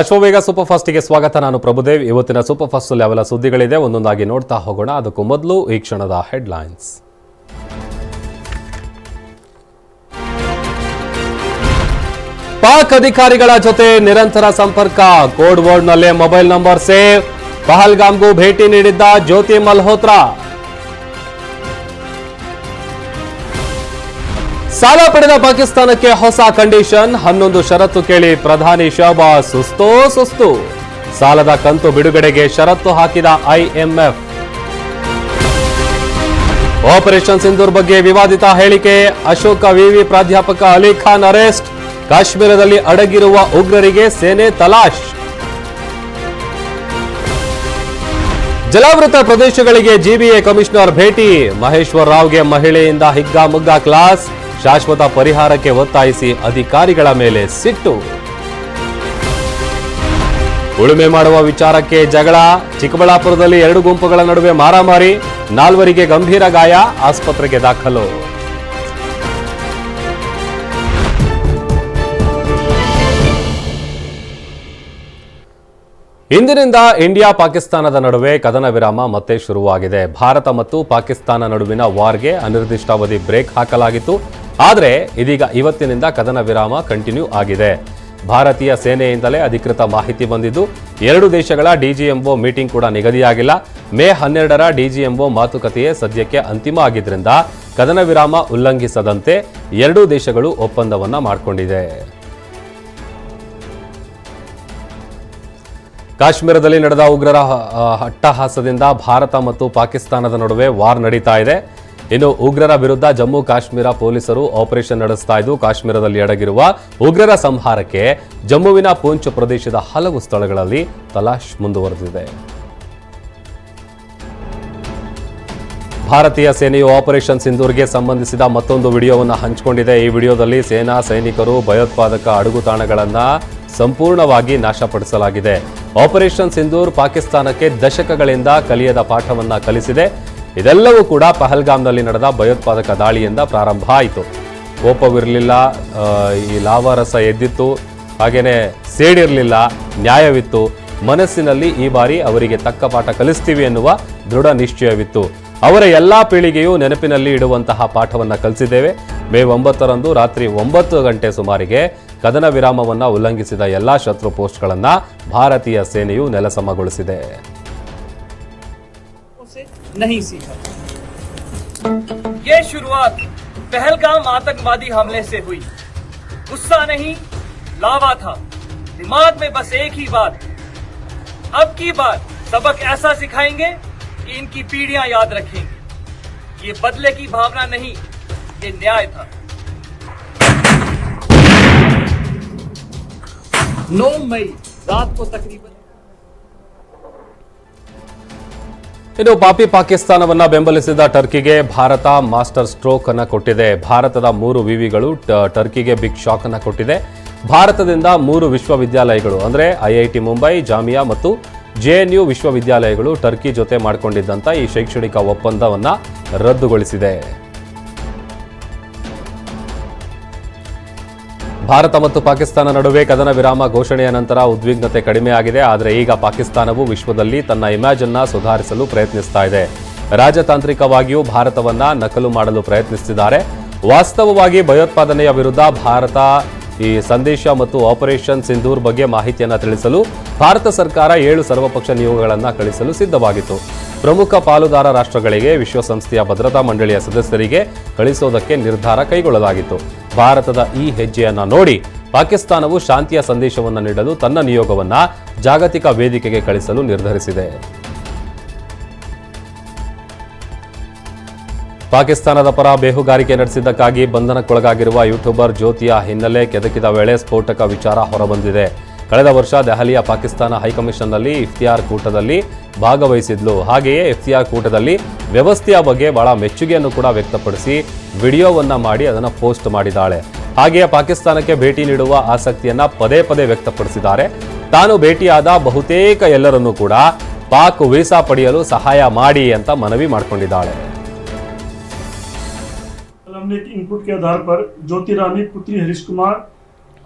Ashwavega super ಫಾಸ್ಟಿಗೆ ಸ್ವಾಗತ. ನಾನು ಪ್ರಭುದೇವ್. ಇವತ್ತಿನ ಸೂಪರ್ ಫಾಸ್ಟ್ ಯಾವೆಲ್ಲ ಸುದ್ದಿಗಳಿದೆ. ಒಂದೊಂದಾಗಿ ನೋಡ್ತಾ ಹೋಗೋಣ. ಅದಕ್ಕೂ ಮೊದಲು ಈ ಕ್ಷಣದ ಹೆಡ್ಲೈನ್ಸ್. ಪಾಕ್ ಅಧಿಕಾರಿಗಳ ಜೊತೆ ನಿರಂತರ ಸಂಪರ್ಕ. ಕೋಡ್ ವರ್ಡ್ನಲ್ಲೇ ಮೊಬೈಲ್ ನಂಬರ್ ಸೇವ್. ಪಹಲ್ಗಾಮ್ಗೂ ಭೇಟಿ ನೀಡಿದ್ದ ಜ್ಯೋತಿ ಮಲ್ಹೋತ್ರಾ. ಸಾಲ ಪಡೆದ ಪಾಕಿಸ್ತಾನಕ್ಕೆ ಹೊಸ ಕಂಡೀಷನ್ ಹನ್ನೊಂದು ಷರತ್ತು ಕೇಳಿ ಪ್ರಧಾನಿ ಶಹಬಾಸ್ ಸುಸ್ತೋ ಸುಸ್ತು. ಸಾಲದ ಕಂತು ಬಿಡುಗಡೆಗೆ ಷರತ್ತು ಹಾಕಿದ ಐಎಂಎಫ್. ಆಪರೇಷನ್ ಸಿಂಧೂರ್ ಬಗ್ಗೆ ವಿವಾದಿತ ಹೇಳಿಕೆ. ಅಶೋಕ ವಿವಿ ಪ್ರಾಧ್ಯಾಪಕ ಅಲಿ ಖಾನ್ ಅರೆಸ್ಟ್. ಕಾಶ್ಮೀರದಲ್ಲಿ ಅಡಗಿರುವ ಉಗ್ರರಿಗೆ ಸೇನೆ ತಲಾಶ್. ಜಲಾವೃತ ಪ್ರದೇಶಗಳಿಗೆ ಜಿಬಿಎ ಕಮಿಷನರ್ ಭೇಟಿ. ಮಹೇಶ್ವರ್ ರಾವ್ಗೆ ಮಹಿಳೆಯಿಂದ ಹಿಗ್ಗಾಮುಗ್ಗಾ ಕ್ಲಾಸ್. ಶಾಶ್ವತ ಪರಿಹಾರಕ್ಕೆ ಒತ್ತಾಯಿಸಿ ಅಧಿಕಾರಿಗಳ ಮೇಲೆ ಸಿಟ್ಟು. ಉಳುಮೆ ಮಾಡುವ ವಿಚಾರಕ್ಕೆ ಜಗಳ. ಚಿಕ್ಕಬಳ್ಳಾಪುರದಲ್ಲಿ ಎರಡು ಗುಂಪುಗಳ ನಡುವೆ ಮಾರಾಮಾರಿ. ನಾಲ್ವರಿಗೆ ಗಂಭೀರ ಗಾಯ, ಆಸ್ಪತ್ರೆಗೆ ದಾಖಲು. ಇಂದಿನಿಂದ ಇಂಡಿಯಾ ಪಾಕಿಸ್ತಾನದ ನಡುವೆ ಕದನ ವಿರಾಮ ಮತ್ತೆ ಶುರುವಾಗಿದೆ. ಭಾರತ ಮತ್ತು ಪಾಕಿಸ್ತಾನ ನಡುವಿನ ವಾರ್ಗೆ ಅನಿರ್ದಿಷ್ಟಾವಧಿ ಬ್ರೇಕ್ ಹಾಕಲಾಗಿತ್ತು. ಆದರೆ ಇದೀಗ ಇವತ್ತಿನಿಂದ ಕದನ ವಿರಾಮ ಕಂಟಿನ್ಯೂ ಆಗಿದೆ. ಭಾರತೀಯ ಸೇನೆಯಿಂದಲೇ ಅಧಿಕೃತ ಮಾಹಿತಿ ಬಂದಿದ್ದು, ಎರಡು ದೇಶಗಳ ಡಿಜಿಎಂಒ ಮೀಟಿಂಗ್ ಕೂಡ ನಿಗದಿಯಾಗಿಲ್ಲ. ಮೇ ಹನ್ನೆರಡರ ಡಿಜಿಎಂಒ ಮಾತುಕತೆಯೇ ಸದ್ಯಕ್ಕೆ ಅಂತಿಮ ಆಗಿದ್ದರಿಂದ ಕದನ ವಿರಾಮ ಉಲ್ಲಂಘಿಸದಂತೆ ಎರಡೂ ದೇಶಗಳು ಒಪ್ಪಂದವನ್ನು ಮಾಡಿಕೊಂಡಿದೆ. ಕಾಶ್ಮೀರದಲ್ಲಿ ನಡೆದ ಉಗ್ರರ ಅಟ್ಟಹಾಸದಿಂದ ಭಾರತ ಮತ್ತು ಪಾಕಿಸ್ತಾನದ ನಡುವೆ ವಾರ್ ನಡೀತಾ ಇದೆ. ಇನ್ನು ಉಗ್ರರ ವಿರುದ್ಧ ಜಮ್ಮು ಕಾಶ್ಮೀರ ಪೊಲೀಸರು ಆಪರೇಷನ್ ನಡೆಸ್ತಾ ಇದ್ದು, ಕಾಶ್ಮೀರದಲ್ಲಿ ಅಡಗಿರುವ ಉಗ್ರರ ಸಂಹಾರಕ್ಕೆ ಜಮ್ಮುವಿನ ಪೂಂಚ್ ಪ್ರದೇಶದ ಹಲವು ಸ್ಥಳಗಳಲ್ಲಿ ತಲಾಶ್ ಮುಂದುವರೆದಿದೆ. ಭಾರತೀಯ ಸೇನೆಯು ಆಪರೇಷನ್ ಸಿಂಧೂರ್ಗೆ ಸಂಬಂಧಿಸಿದ ಮತ್ತೊಂದು ವಿಡಿಯೋವನ್ನು ಹಂಚಿಕೊಂಡಿದೆ. ಈ ವಿಡಿಯೋದಲ್ಲಿ ಸೇನಾ ಸೈನಿಕರು, ಭಯೋತ್ಪಾದಕ ಅಡುಗುತಾಣಗಳನ್ನು ಸಂಪೂರ್ಣವಾಗಿ ನಾಶಪಡಿಸಲಾಗಿದೆ. ಆಪರೇಷನ್ ಸಿಂಧೂರ್ ಪಾಕಿಸ್ತಾನಕ್ಕೆ ದಶಕಗಳಿಂದ ಕಲಿಯದ ಪಾಠವನ್ನು ಕಲಿಸಿದೆ. ಇದೆಲ್ಲವೂ ಕೂಡ ಪಹಲ್ಗಾಮ್ನಲ್ಲಿ ನಡೆದ ಭಯೋತ್ಪಾದಕ ದಾಳಿಯಿಂದ ಪ್ರಾರಂಭ ಆಯಿತು. ಕೋಪವಿರಲಿಲ್ಲ ಈ ಲಾವಾರಸ ಎದ್ದಿತ್ತು ಹಾಗೆಯೇ ಸೇಡಿರಲಿಲ್ಲ, ನ್ಯಾಯವಿತ್ತು. ಮನಸ್ಸಿನಲ್ಲಿ ಈ ಬಾರಿ ಅವರಿಗೆ ತಕ್ಕ ಪಾಠ ಕಲಿಸ್ತೀವಿ ಎನ್ನುವ ದೃಢ ನಿಶ್ಚಯವಿತ್ತು. ಅವರ ಎಲ್ಲ ಪೀಳಿಗೆಯು ನೆನಪಿನಲ್ಲಿ ಇಡುವಂತಹ ಪಾಠವನ್ನು ಕಲಿಸಿದ್ದೇವೆ. ಮೇ ಒಂಬತ್ತರಂದು ರಾತ್ರಿ ಒಂಬತ್ತು ಗಂಟೆ ಸುಮಾರಿಗೆ ಕದನ ವಿರಾಮವನ್ನು ಉಲ್ಲಂಘಿಸಿದ ಎಲ್ಲ ಶತ್ರು ಪೋಸ್ಟ್ಗಳನ್ನು ಭಾರತೀಯ ಸೇನೆಯು ನೆಲಸಮಗೊಳಿಸಿದೆ. नहीं सीखा। ये शुरुआत पहलगाम आतंकवादी हमले से हुई। गुस्सा नहीं, लावा था। दिमाग में बस एक ही बात। अब की बार सबक ऐसा सिखाएँगे कि इनकी पीढ़ियाँ याद रखेंगी। ये बदले की भावना नहीं, ये न्याय था। नौ मई, रात को तकरीबन ಇನ್ನು ಪಾಪಿ ಪಾಕಿಸ್ತಾನವನ್ನು ಬೆಂಬಲಿಸಿದ ಟರ್ಕಿಗೆ ಭಾರತ ಮಾಸ್ಟರ್ ಸ್ಟ್ರೋಕ್ ಅನ್ನು ಕೊಟ್ಟಿದೆ. ಭಾರತದ ಮೂರು ವಿವಿಗಳು ಟರ್ಕಿಗೆ ಬಿಗ್ ಶಾಕ್ ಅನ್ನು ಕೊಟ್ಟಿದೆ. ಭಾರತದಿಂದ ಮೂರು ವಿಶ್ವವಿದ್ಯಾಲಯಗಳು, ಅಂದರೆ ಐಐಟಿ ಮುಂಬೈ, ಜಾಮಿಯಾ ಮತ್ತು ಜೆಎನ್ಯು ವಿಶ್ವವಿದ್ಯಾಲಯಗಳು ಟರ್ಕಿ ಜೊತೆ ಮಾಡಿಕೊಂಡಿದ್ದಂಥ ಈ ಶೈಕ್ಷಣಿಕ ಒಪ್ಪಂದವನ್ನು ರದ್ದುಗೊಳಿಸಿದೆ. ಭಾರತ ಮತ್ತು ಪಾಕಿಸ್ತಾನ ನಡುವೆ ಕದನ ವಿರಾಮ ಘೋಷಣೆಯ ನಂತರ ಉದ್ವಿಗ್ನತೆ ಕಡಿಮೆಯಾಗಿದೆ ಆದರೆ ಈಗ ಪಾಕಿಸ್ತಾನವು ವಿಶ್ವದಲ್ಲಿ ತನ್ನ ಇಮ್ಯಾಜನ್ನ ಸುಧಾರಿಸಲು ಪ್ರಯತ್ನಿಸ್ತಾ ಇದೆ. ರಾಜತಾಂತ್ರಿಕವಾಗಿಯೂ ಭಾರತವನ್ನ ನಕಲು ಮಾಡಲು ಪ್ರಯತ್ನಿಸುತ್ತಿದ್ದಾರೆ ವಾಸ್ತವವಾಗಿ ಭಯೋತ್ಪಾದನೆಯ ವಿರುದ್ಧ ಭಾರತ ಈ ಸಂದೇಶ ಮತ್ತು ಆಪರೇಷನ್ ಸಿಂಧೂರ್ ಬಗ್ಗೆ ಮಾಹಿತಿಯನ್ನು ತಿಳಿಸಲು ಭಾರತ ಸರ್ಕಾರ ಏಳು ಸರ್ವಪಕ್ಷ ನಿಯೋಗಗಳನ್ನು ಕಳಿಸಲು ಸಿದ್ಧವಾಗಿತ್ತು. ಪ್ರಮುಖ ಪಾಲುದಾರ ರಾಷ್ಟ್ರಗಳಿಗೆ ವಿಶ್ವಸಂಸ್ಥೆಯ ಭದ್ರತಾ ಮಂಡಳಿಯ ಸದಸ್ಯರಿಗೆ ಕಳಿಸೋದಕ್ಕೆ ನಿರ್ಧಾರ ಕೈಗೊಳ್ಳಲಾಗಿತ್ತು. ಭಾರತದ ಈ ಹೆಜ್ಜೆಯನ್ನು ನೋಡಿ ಪಾಕಿಸ್ತಾನವು ಶಾಂತಿಯ ಸಂದೇಶವನ್ನು ನೀಡಲು ತನ್ನ ನಿಯೋಗವನ್ನು ಜಾಗತಿಕ ವೇದಿಕೆಗೆ ಕಳಿಸಲು ನಿರ್ಧರಿಸಿದೆ. ಪಾಕಿಸ್ತಾನದ ಪರ ಬೇಹುಗಾರಿಕೆ ನಡೆಸಿದ್ದಕ್ಕಾಗಿ ಬಂಧನಕ್ಕೊಳಗಾಗಿರುವ ಯೂಟ್ಯೂಬರ್ ಜ್ಯೋತಿಯ ಹಿನ್ನೆಲೆ ಕೆದಕಿದ ವೇಳೆ ಸ್ಫೋಟಕ ವಿಚಾರ ಹೊರಬಂದಿದೆ. ಕಳೆದ ವರ್ಷ ದೆಹಲಿಯ ಪಾಕಿಸ್ತಾನ ಹೈಕಮಿಷನ್ನಲ್ಲಿ ಇಫ್ತಿಯಾರ್ ಕೂಟದಲ್ಲಿ ಭಾಗವಹಿಸಿದ್ಲು ಹಾಗೆಯೇ ಇಫ್ತಿಯಾರ್ ಕೂಟದಲ್ಲಿ ವ್ಯವಸ್ಥೆಯ ಬಗ್ಗೆ ಬಹಳ ಮೆಚ್ಚುಗೆಯನ್ನು ಕೂಡ ವ್ಯಕ್ತಪಡಿಸಿ ವಿಡಿಯೋವನ್ನ ಮಾಡಿ ಅದನ್ನು ಪೋಸ್ಟ್ ಮಾಡಿದ್ದಾಳೆ ಹಾಗೆಯೇ ಪಾಕಿಸ್ತಾನಕ್ಕೆ ಭೇಟಿ ನೀಡುವ ಆಸಕ್ತಿಯನ್ನ ಪದೇ ಪದೇ ವ್ಯಕ್ತಪಡಿಸಿದ್ದಾರೆ ತಾನು ಭೇಟಿಯಾದ ಬಹುತೇಕ ಎಲ್ಲರನ್ನೂ ಕೂಡ ಪಾಕ್ ವೀಸಾ ಪಡೆಯಲು ಸಹಾಯ ಮಾಡಿ ಅಂತ ಮನವಿ ಮಾಡಿಕೊಂಡಿದ್ದಾಳೆ हमने एक इनपुट के आधार पर ज्योति रानी पुत्री Harish Kumar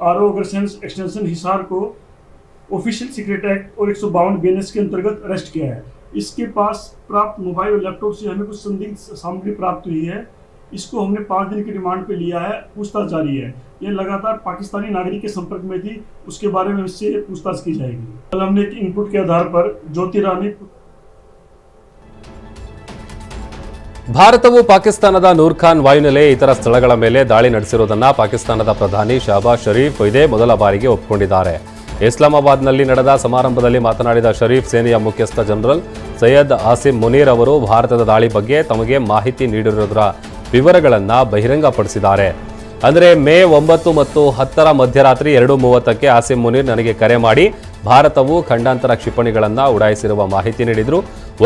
are O extension Hisar को ऑफिशियल सीक्रेट एक्ट और एक सौ बावन के अंतर्गत अरेस्ट किया है। इसके पास प्राप्त मोबाइल और लैपटॉप से हमें कुछ संदिग्ध सामग्री प्राप्त हुई है। इसको हमने पाँच दिन की रिमांड पे लिया है, पूछताछ जारी है। ये लगातार पाकिस्तानी नागरिक के संपर्क में थी, उसके बारे में इससे पूछताछ की जाएगी। कल हमने एक इनपुट के आधार पर ज्योति रानी ಭಾರತವು ಪಾಕಿಸ್ತಾನದ ನೂರ್ಖಾನ್ ವಾಯುನೆಲೆ, ಇತರ ಸ್ಥಳಗಳ ಮೇಲೆ ದಾಳಿ ನಡೆಸಿರುವುದನ್ನ ಪಾಕಿಸ್ತಾನದ ಪ್ರಧಾನಿ ಶಹಬಾಜ್ ಷರೀಫ್ ಇದೇ ಮೊದಲ ಬಾರಿಗೆ ಒಪ್ಪಿಕೊಂಡಿದ್ದಾರೆ ಇಸ್ಲಾಮಾಬಾದ್ನಲ್ಲಿ ನಡೆದ ಸಮಾರಂಭದಲ್ಲಿ ಮಾತನಾಡಿದ ಶರೀಫ್ ಸೇನೆಯ ಮುಖ್ಯಸ್ಥ ಜನರಲ್ ಸೈಯದ್ ಆಸಿಮ್ ಮುನೀರ್ ಅವರು ಭಾರತದ ದಾಳಿ ಬಗ್ಗೆ ತಮಗೆ ಮಾಹಿತಿ ನೀಡಿರುವುದರ ವಿವರಗಳನ್ನ ಬಹಿರಂಗಪಡಿಸಿದ್ದಾರೆ. ಅಂದರೆ ಮೇ ಒಂಬತ್ತು ಮತ್ತು ಹತ್ತರ ಮಧ್ಯರಾತ್ರಿ ಎರಡು ಮೂವತ್ತಕ್ಕೆ ಆಸಿಮ್ ಮುನೀರ್ ನನಗೆ ಕರೆ ಮಾಡಿ ಭಾರತವು ಖಂಡಾಂತರ ಕ್ಷಿಪಣಿಗಳನ್ನು ಉಡಾಯಿಸಿರುವ ಮಾಹಿತಿ ನೀಡಿದ್ರು.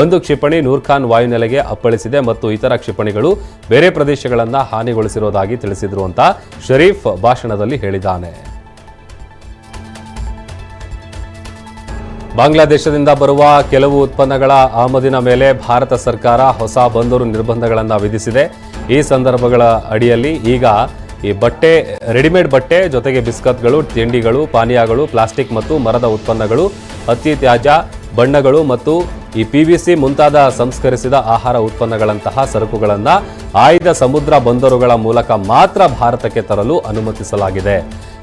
ಒಂದು ಕ್ಷಿಪಣಿ ನೂರ್ಖಾನ್ ವಾಯುನೆಲೆಗೆ ಅಪ್ಪಳಿಸಿದೆ ಮತ್ತು ಇತರ ಕ್ಷಿಪಣಿಗಳು ಬೇರೆ ಪ್ರದೇಶಗಳನ್ನು ಹಾನಿಗೊಳಿಸಿರುವುದಾಗಿ ತಿಳಿಸಿದ್ರು ಅಂತ ಶರೀಫ್ ಭಾಷಣದಲ್ಲಿ ಹೇಳಿದ್ದಾನೆ. ಬಾಂಗ್ಲಾದೇಶದಿಂದ ಬರುವ ಕೆಲವು ಉತ್ಪನ್ನಗಳ ಆಮದಿನ ಮೇಲೆ ಭಾರತ ಸರ್ಕಾರ ಹೊಸ ಬಂದರು ನಿರ್ಬಂಧಗಳನ್ನು ವಿಧಿಸಿದೆ. ಈ ಸಂದರ್ಭಗಳ ಅಡಿಯಲ್ಲಿ ಈಗ ಈ ಬಟ್ಟೆ, ರೆಡಿಮೇಡ್ ಬಟ್ಟೆ ಜೊತೆಗೆ ಬಿಸ್ಕತ್ಗಳು, ತಿಂಡಿಗಳು, ಪಾನೀಯಗಳು, ಪ್ಲಾಸ್ಟಿಕ್ ಮತ್ತು ಮರದ ಉತ್ಪನ್ನಗಳು ಹತ್ತಿ ತ್ಯಾಜ್ಯ ಬಣ್ಣಗಳು ಮತ್ತು ಈ ಪಿ ವಿ ಸಿ ಮುಂತಾದ ಸಂಸ್ಕರಿಸಿದ ಆಹಾರ ಉತ್ಪನ್ನಗಳಂತಹ ಸರಕುಗಳನ್ನು ಆಯ್ದ ಸಮುದ್ರ ಬಂದರುಗಳ ಮೂಲಕ ಮಾತ್ರ ಭಾರತಕ್ಕೆ ತರಲು ಅನುಮತಿಸಲಾಗಿದೆ.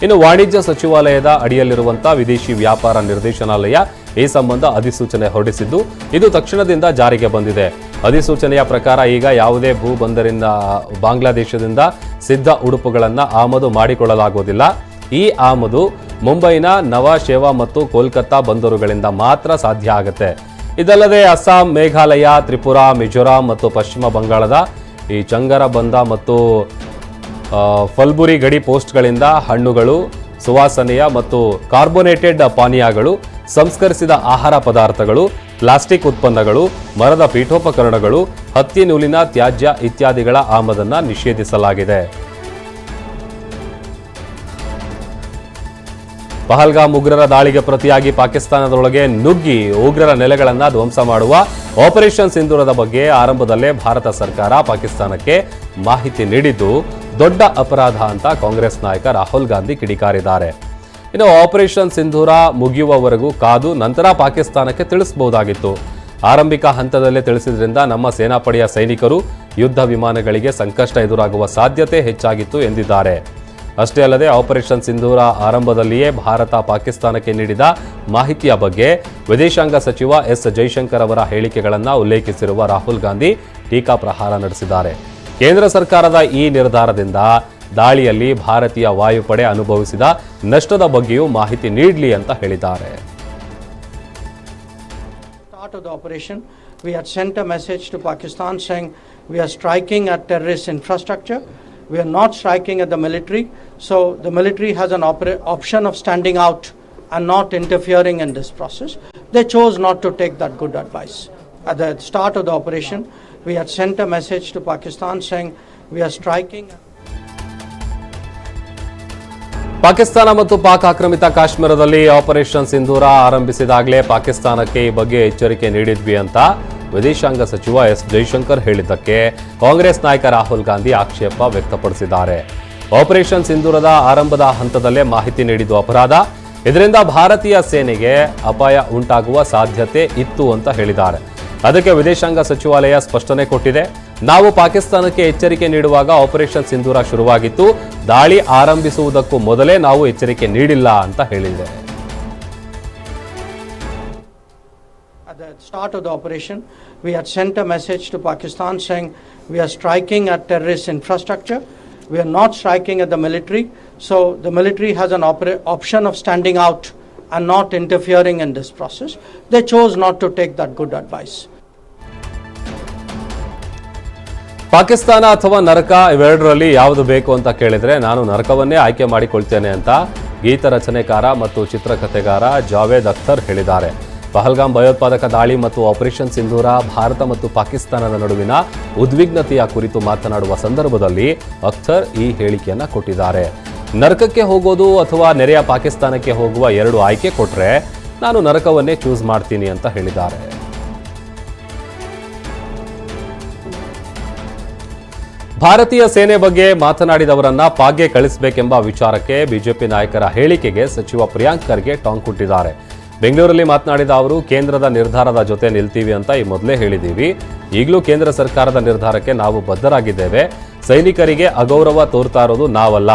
ಇನ್ನು ವಾಣಿಜ್ಯ ಸಚಿವಾಲಯದ ಅಡಿಯಲ್ಲಿರುವಂತಹ ವಿದೇಶಿ ವ್ಯಾಪಾರ ನಿರ್ದೇಶನಾಲಯ ಈ ಸಂಬಂಧ ಅಧಿಸೂಚನೆ ಹೊರಡಿಸಿದ್ದು, ಇದು ತಕ್ಷಣದಿಂದ ಜಾರಿಗೆ ಬಂದಿದೆ. ಅಧಿಸೂಚನೆಯ ಪ್ರಕಾರ ಈಗ ಯಾವುದೇ ಭೂ ಬಂದರಿಂದ ಬಾಂಗ್ಲಾದೇಶದಿಂದ ಸಿದ್ಧ ಉಡುಪುಗಳನ್ನು ಆಮದು ಮಾಡಿಕೊಳ್ಳಲಾಗುವುದಿಲ್ಲ. ಈ ಆಮದು ಮುಂಬೈನ ನವ ಶೇವಾ ಮತ್ತು ಕೋಲ್ಕತ್ತಾ ಬಂದರುಗಳಿಂದ ಮಾತ್ರ ಸಾಧ್ಯ ಆಗುತ್ತೆ. ಇದಲ್ಲದೆ ಅಸ್ಸಾಂ ಮೇಘಾಲಯ ತ್ರಿಪುರಾ ಮಿಜೋರಾಂ ಮತ್ತು ಪಶ್ಚಿಮ ಬಂಗಾಳದ ಈ ಚಂಗರಬಂದ ಮತ್ತು ಆ, ಫಲ್ಬುರಿ ಗಡಿ ಪೋಸ್ಟ್ಗಳಿಂದ ಹಣ್ಣುಗಳು ಸುವಾಸನೆಯ ಮತ್ತು ಕಾರ್ಬೋನೇಟೆಡ್ ಪಾನೀಯಗಳು ಸಂಸ್ಕರಿಸಿದ ಆಹಾರ ಪದಾರ್ಥಗಳು, ಪ್ಲಾಸ್ಟಿಕ್ ಉತ್ಪನ್ನಗಳು, ಮರದ ಪೀಠೋಪಕರಣಗಳು, ಹತ್ತಿ ನೂಲಿನ ತ್ಯಾಜ್ಯ ಇತ್ಯಾದಿಗಳ ಆಮದನ್ನು ನಿಷೇಧಿಸಲಾಗಿದೆ. ಪಹಲ್ಗಾಮ್ ಉಗ್ರರ ದಾಳಿಗೆ ಪ್ರತಿಯಾಗಿ ಪಾಕಿಸ್ತಾನದೊಳಗೆ ನುಗ್ಗಿ ಉಗ್ರರ ನೆಲೆಗಳನ್ನು ಧ್ವಂಸ ಮಾಡುವ ಆಪರೇಷನ್ ಸಿಂಧೂರದ ಬಗ್ಗೆ ಆರಂಭದಲ್ಲೇ ಭಾರತ ಸರ್ಕಾರ ಪಾಕಿಸ್ತಾನಕ್ಕೆ ಮಾಹಿತಿ ನೀಡಿದ್ದು, ದೊಡ್ಡ ಅಪರಾಧ ಅಂತ ಕಾಂಗ್ರೆಸ್ ನಾಯಕ ರಾಹುಲ್ ಗಾಂಧಿ ಕಿಡಿಕಾರಿದ್ದಾರೆ. ಇನ್ನು ಆಪರೇಷನ್ ಸಿಂಧೂರ ಮುಗಿಯುವವರೆಗೂ ಕಾದು ನಂತರ ಪಾಕಿಸ್ತಾನಕ್ಕೆ ತಿಳಿಸಬಹುದಾಗಿತ್ತು. ಆರಂಭಿಕ ಹಂತದಲ್ಲೇ ತಿಳಿಸಿದ್ರಿಂದ ನಮ್ಮ ಸೇನಾಪಡೆಯ ಸೈನಿಕರು ಯುದ್ಧ ವಿಮಾನಗಳಿಗೆ ಸಂಕಷ್ಟ ಎದುರಾಗುವ ಸಾಧ್ಯತೆ ಹೆಚ್ಚಾಗಿತ್ತು ಎಂದಿದ್ದಾರೆ. ಅಷ್ಟೇ ಅಲ್ಲದೆ ಆಪರೇಷನ್ ಸಿಂಧೂರ ಆರಂಭದಲ್ಲಿಯೇ ಭಾರತ ಪಾಕಿಸ್ತಾನಕ್ಕೆ ನೀಡಿದ ಮಾಹಿತಿಯ ಬಗ್ಗೆ ವಿದೇಶಾಂಗ ಸಚಿವ ಎಸ್ ಜೈಶಂಕರ್ ಅವರ ಹೇಳಿಕೆಗಳನ್ನು ಉಲ್ಲೇಖಿಸಿರುವ ರಾಹುಲ್ ಗಾಂಧಿ ಟೀಕಾ ಪ್ರಹಾರ ನಡೆಸಿದ್ದಾರೆ. ಕೇಂದ್ರ ಸರ್ಕಾರದ ಈ ನಿರ್ಧಾರದಿಂದ ದಾಳಿಯಲ್ಲಿ ಭಾರತೀಯ ವಾಯುಪಡೆ ಅನುಭವಿಸಿದ ನಷ್ಟದ ಬಗ್ಗೆಯೂ ಮಾಹಿತಿ ನೀಡಲಿ ಅಂತ ಹೇಳಿದ್ದಾರೆ we had sent a message to Pakistan saying we are striking at terrorist infrastructure. We are not striking at the military. So the military has an option of standing out and not interfering in this process. They chose not to take that good advice. At the start of the operation, we had sent a message to Pakistan saying we are striking. Pakistan ಮತ್ತು ಪಾಕ್ ಆಕ್ರಮಿತ ಕಾಶ್ಮೀರದಲ್ಲಿ operation ಸಿಂಧೂರ ಆರಂಭಿಸಿದಾಗಲೇ ಪಾಕಿಸ್ತಾನಕ್ಕೆ ಈ ಬಗ್ಗೆ ಎಚ್ಚರಿಕೆ ನೀಡಿದ್ವಿ ಅಂತ ವಿದೇಶಾಂಗ ಸಚಿವ ಎಸ್ ಜೈಶಂಕರ್ ಹೇಳಿದ್ದಕ್ಕೆ ಕಾಂಗ್ರೆಸ್ ನಾಯಕ ರಾಹುಲ್ ಗಾಂಧಿ ಆಕ್ಷೇಪ ವ್ಯಕ್ತಪಡಿಸಿದ್ದಾರೆ. ಆಪರೇಷನ್ ಸಿಂಧೂರದ ಆರಂಭದ ಹಂತದಲ್ಲೇ ಮಾಹಿತಿ ನೀಡಿದ್ದು ಅಪರಾಧ. ಇದರಿಂದ ಭಾರತೀಯ ಸೇನೆಗೆ ಅಪಾಯ ಉಂಟಾಗುವ ಸಾಧ್ಯತೆ ಇತ್ತು ಅಂತ ಹೇಳಿದ್ದಾರೆ. ಅದಕ್ಕೆ ವಿದೇಶಾಂಗ ಸಚಿವಾಲಯ ಸ್ಪಷ್ಟನೆ ಕೊಟ್ಟಿದೆ. ನಾವು ಪಾಕಿಸ್ತಾನಕ್ಕೆ ಎಚ್ಚರಿಕೆ ನೀಡುವಾಗ ಆಪರೇಷನ್ ಸಿಂಧೂರ ಶುರುವಾಗಿತ್ತು ದಾಳಿ ಆರಂಭಿಸುವುದಕ್ಕೂ ಮೊದಲೇ ನಾವು ಎಚ್ಚರಿಕೆ ನೀಡಿಲ್ಲ ಅಂತ ಹೇಳಿದೆ At the start of the operation, we had sent a message to Pakistan saying we are striking at terrorist infrastructure. We are not striking at the military. So the military has an option of standing out and not interfering in this process. They chose not to take that good advice. Pakistan ಅಥವಾ ನರಕ ಇವೆರಡರಲ್ಲಿ ಯಾವುದು ಬೇಕು ಅಂತ ಕೇಳಿದರೆ ನಾನು ನರಕವನ್ನೇ ಆಯ್ಕೆ ಮಾಡಿಕೊಳ್ತೇನೆ ಅಂತ ಗೀತ ರಚನೆಕಾರ ಮತ್ತು ಚಿತ್ರಕಥೆಗಾರ ಜಾವೇದ್ ಅಖ್ತರ್ ಹೇಳಿದ್ದಾರೆ. ಪಹಲ್ಗಾಮ್ ಭಯೋತ್ಪಾದಕ ದಾಳಿ ಮತ್ತು ಆಪರೇಷನ್ ಸಿಂಧೂರ ಭಾರತ ಮತ್ತು ಪಾಕಿಸ್ತಾನದ ನಡುವಿನ ಉದ್ವಿಗ್ನತೆಯ ಕುರಿತು ಮಾತನಾಡುವ ಸಂದರ್ಭದಲ್ಲಿ ಅಖ್ತರ್ ಈ ಹೇಳಿಕೆಯನ್ನು ಕೊಟ್ಟಿದ್ದಾರೆ. ನರಕಕ್ಕೆ ಹೋಗೋದು ಅಥವಾ ನೆರೆಯ ಪಾಕಿಸ್ತಾನಕ್ಕೆ ಹೋಗುವ ಎರಡು ಆಯ್ಕೆ ಕೊಟ್ಟರೆ ನಾನು ನರಕವನ್ನೇ ಚೂಸ್ ಮಾಡ್ತೀನಿ ಅಂತ ಹೇಳಿದ್ದಾರೆ. ಭಾರತೀಯ ಸೇನೆ ಬಗ್ಗೆ ಮಾತನಾಡಿದವರನ್ನ ಪಾಗೆ ಕಳಿಸಬೇಕೆಂಬ ವಿಚಾರಕ್ಕೆ ಬಿಜೆಪಿ ನಾಯಕರ ಹೇಳಿಕೆಗೆ ಸಚಿವ ಪ್ರಿಯಾಂಕ್ ಖರ್ಗೆ ಟಾಂಗ್ ಕೊಟ್ಟಿದ್ದಾರೆ. ಬೆಂಗಳೂರಲ್ಲಿ ಮಾತನಾಡಿದ ಅವರು, ಕೇಂದ್ರದ ನಿರ್ಧಾರದ ಜೊತೆ ನಿಲ್ತೀವಿ ಅಂತ ಈ ಮೊದಲೇ ಹೇಳಿದ್ದೀವಿ. ಈಗಲೂ ಕೇಂದ್ರ ಸರ್ಕಾರದ ನಿರ್ಧಾರಕ್ಕೆ ನಾವು ಬದ್ಧರಾಗಿದ್ದೇವೆ. ಸೈನಿಕರಿಗೆ ಅಗೌರವ ತೋರ್ತಾ ಇರೋದು ನಾವಲ್ಲ.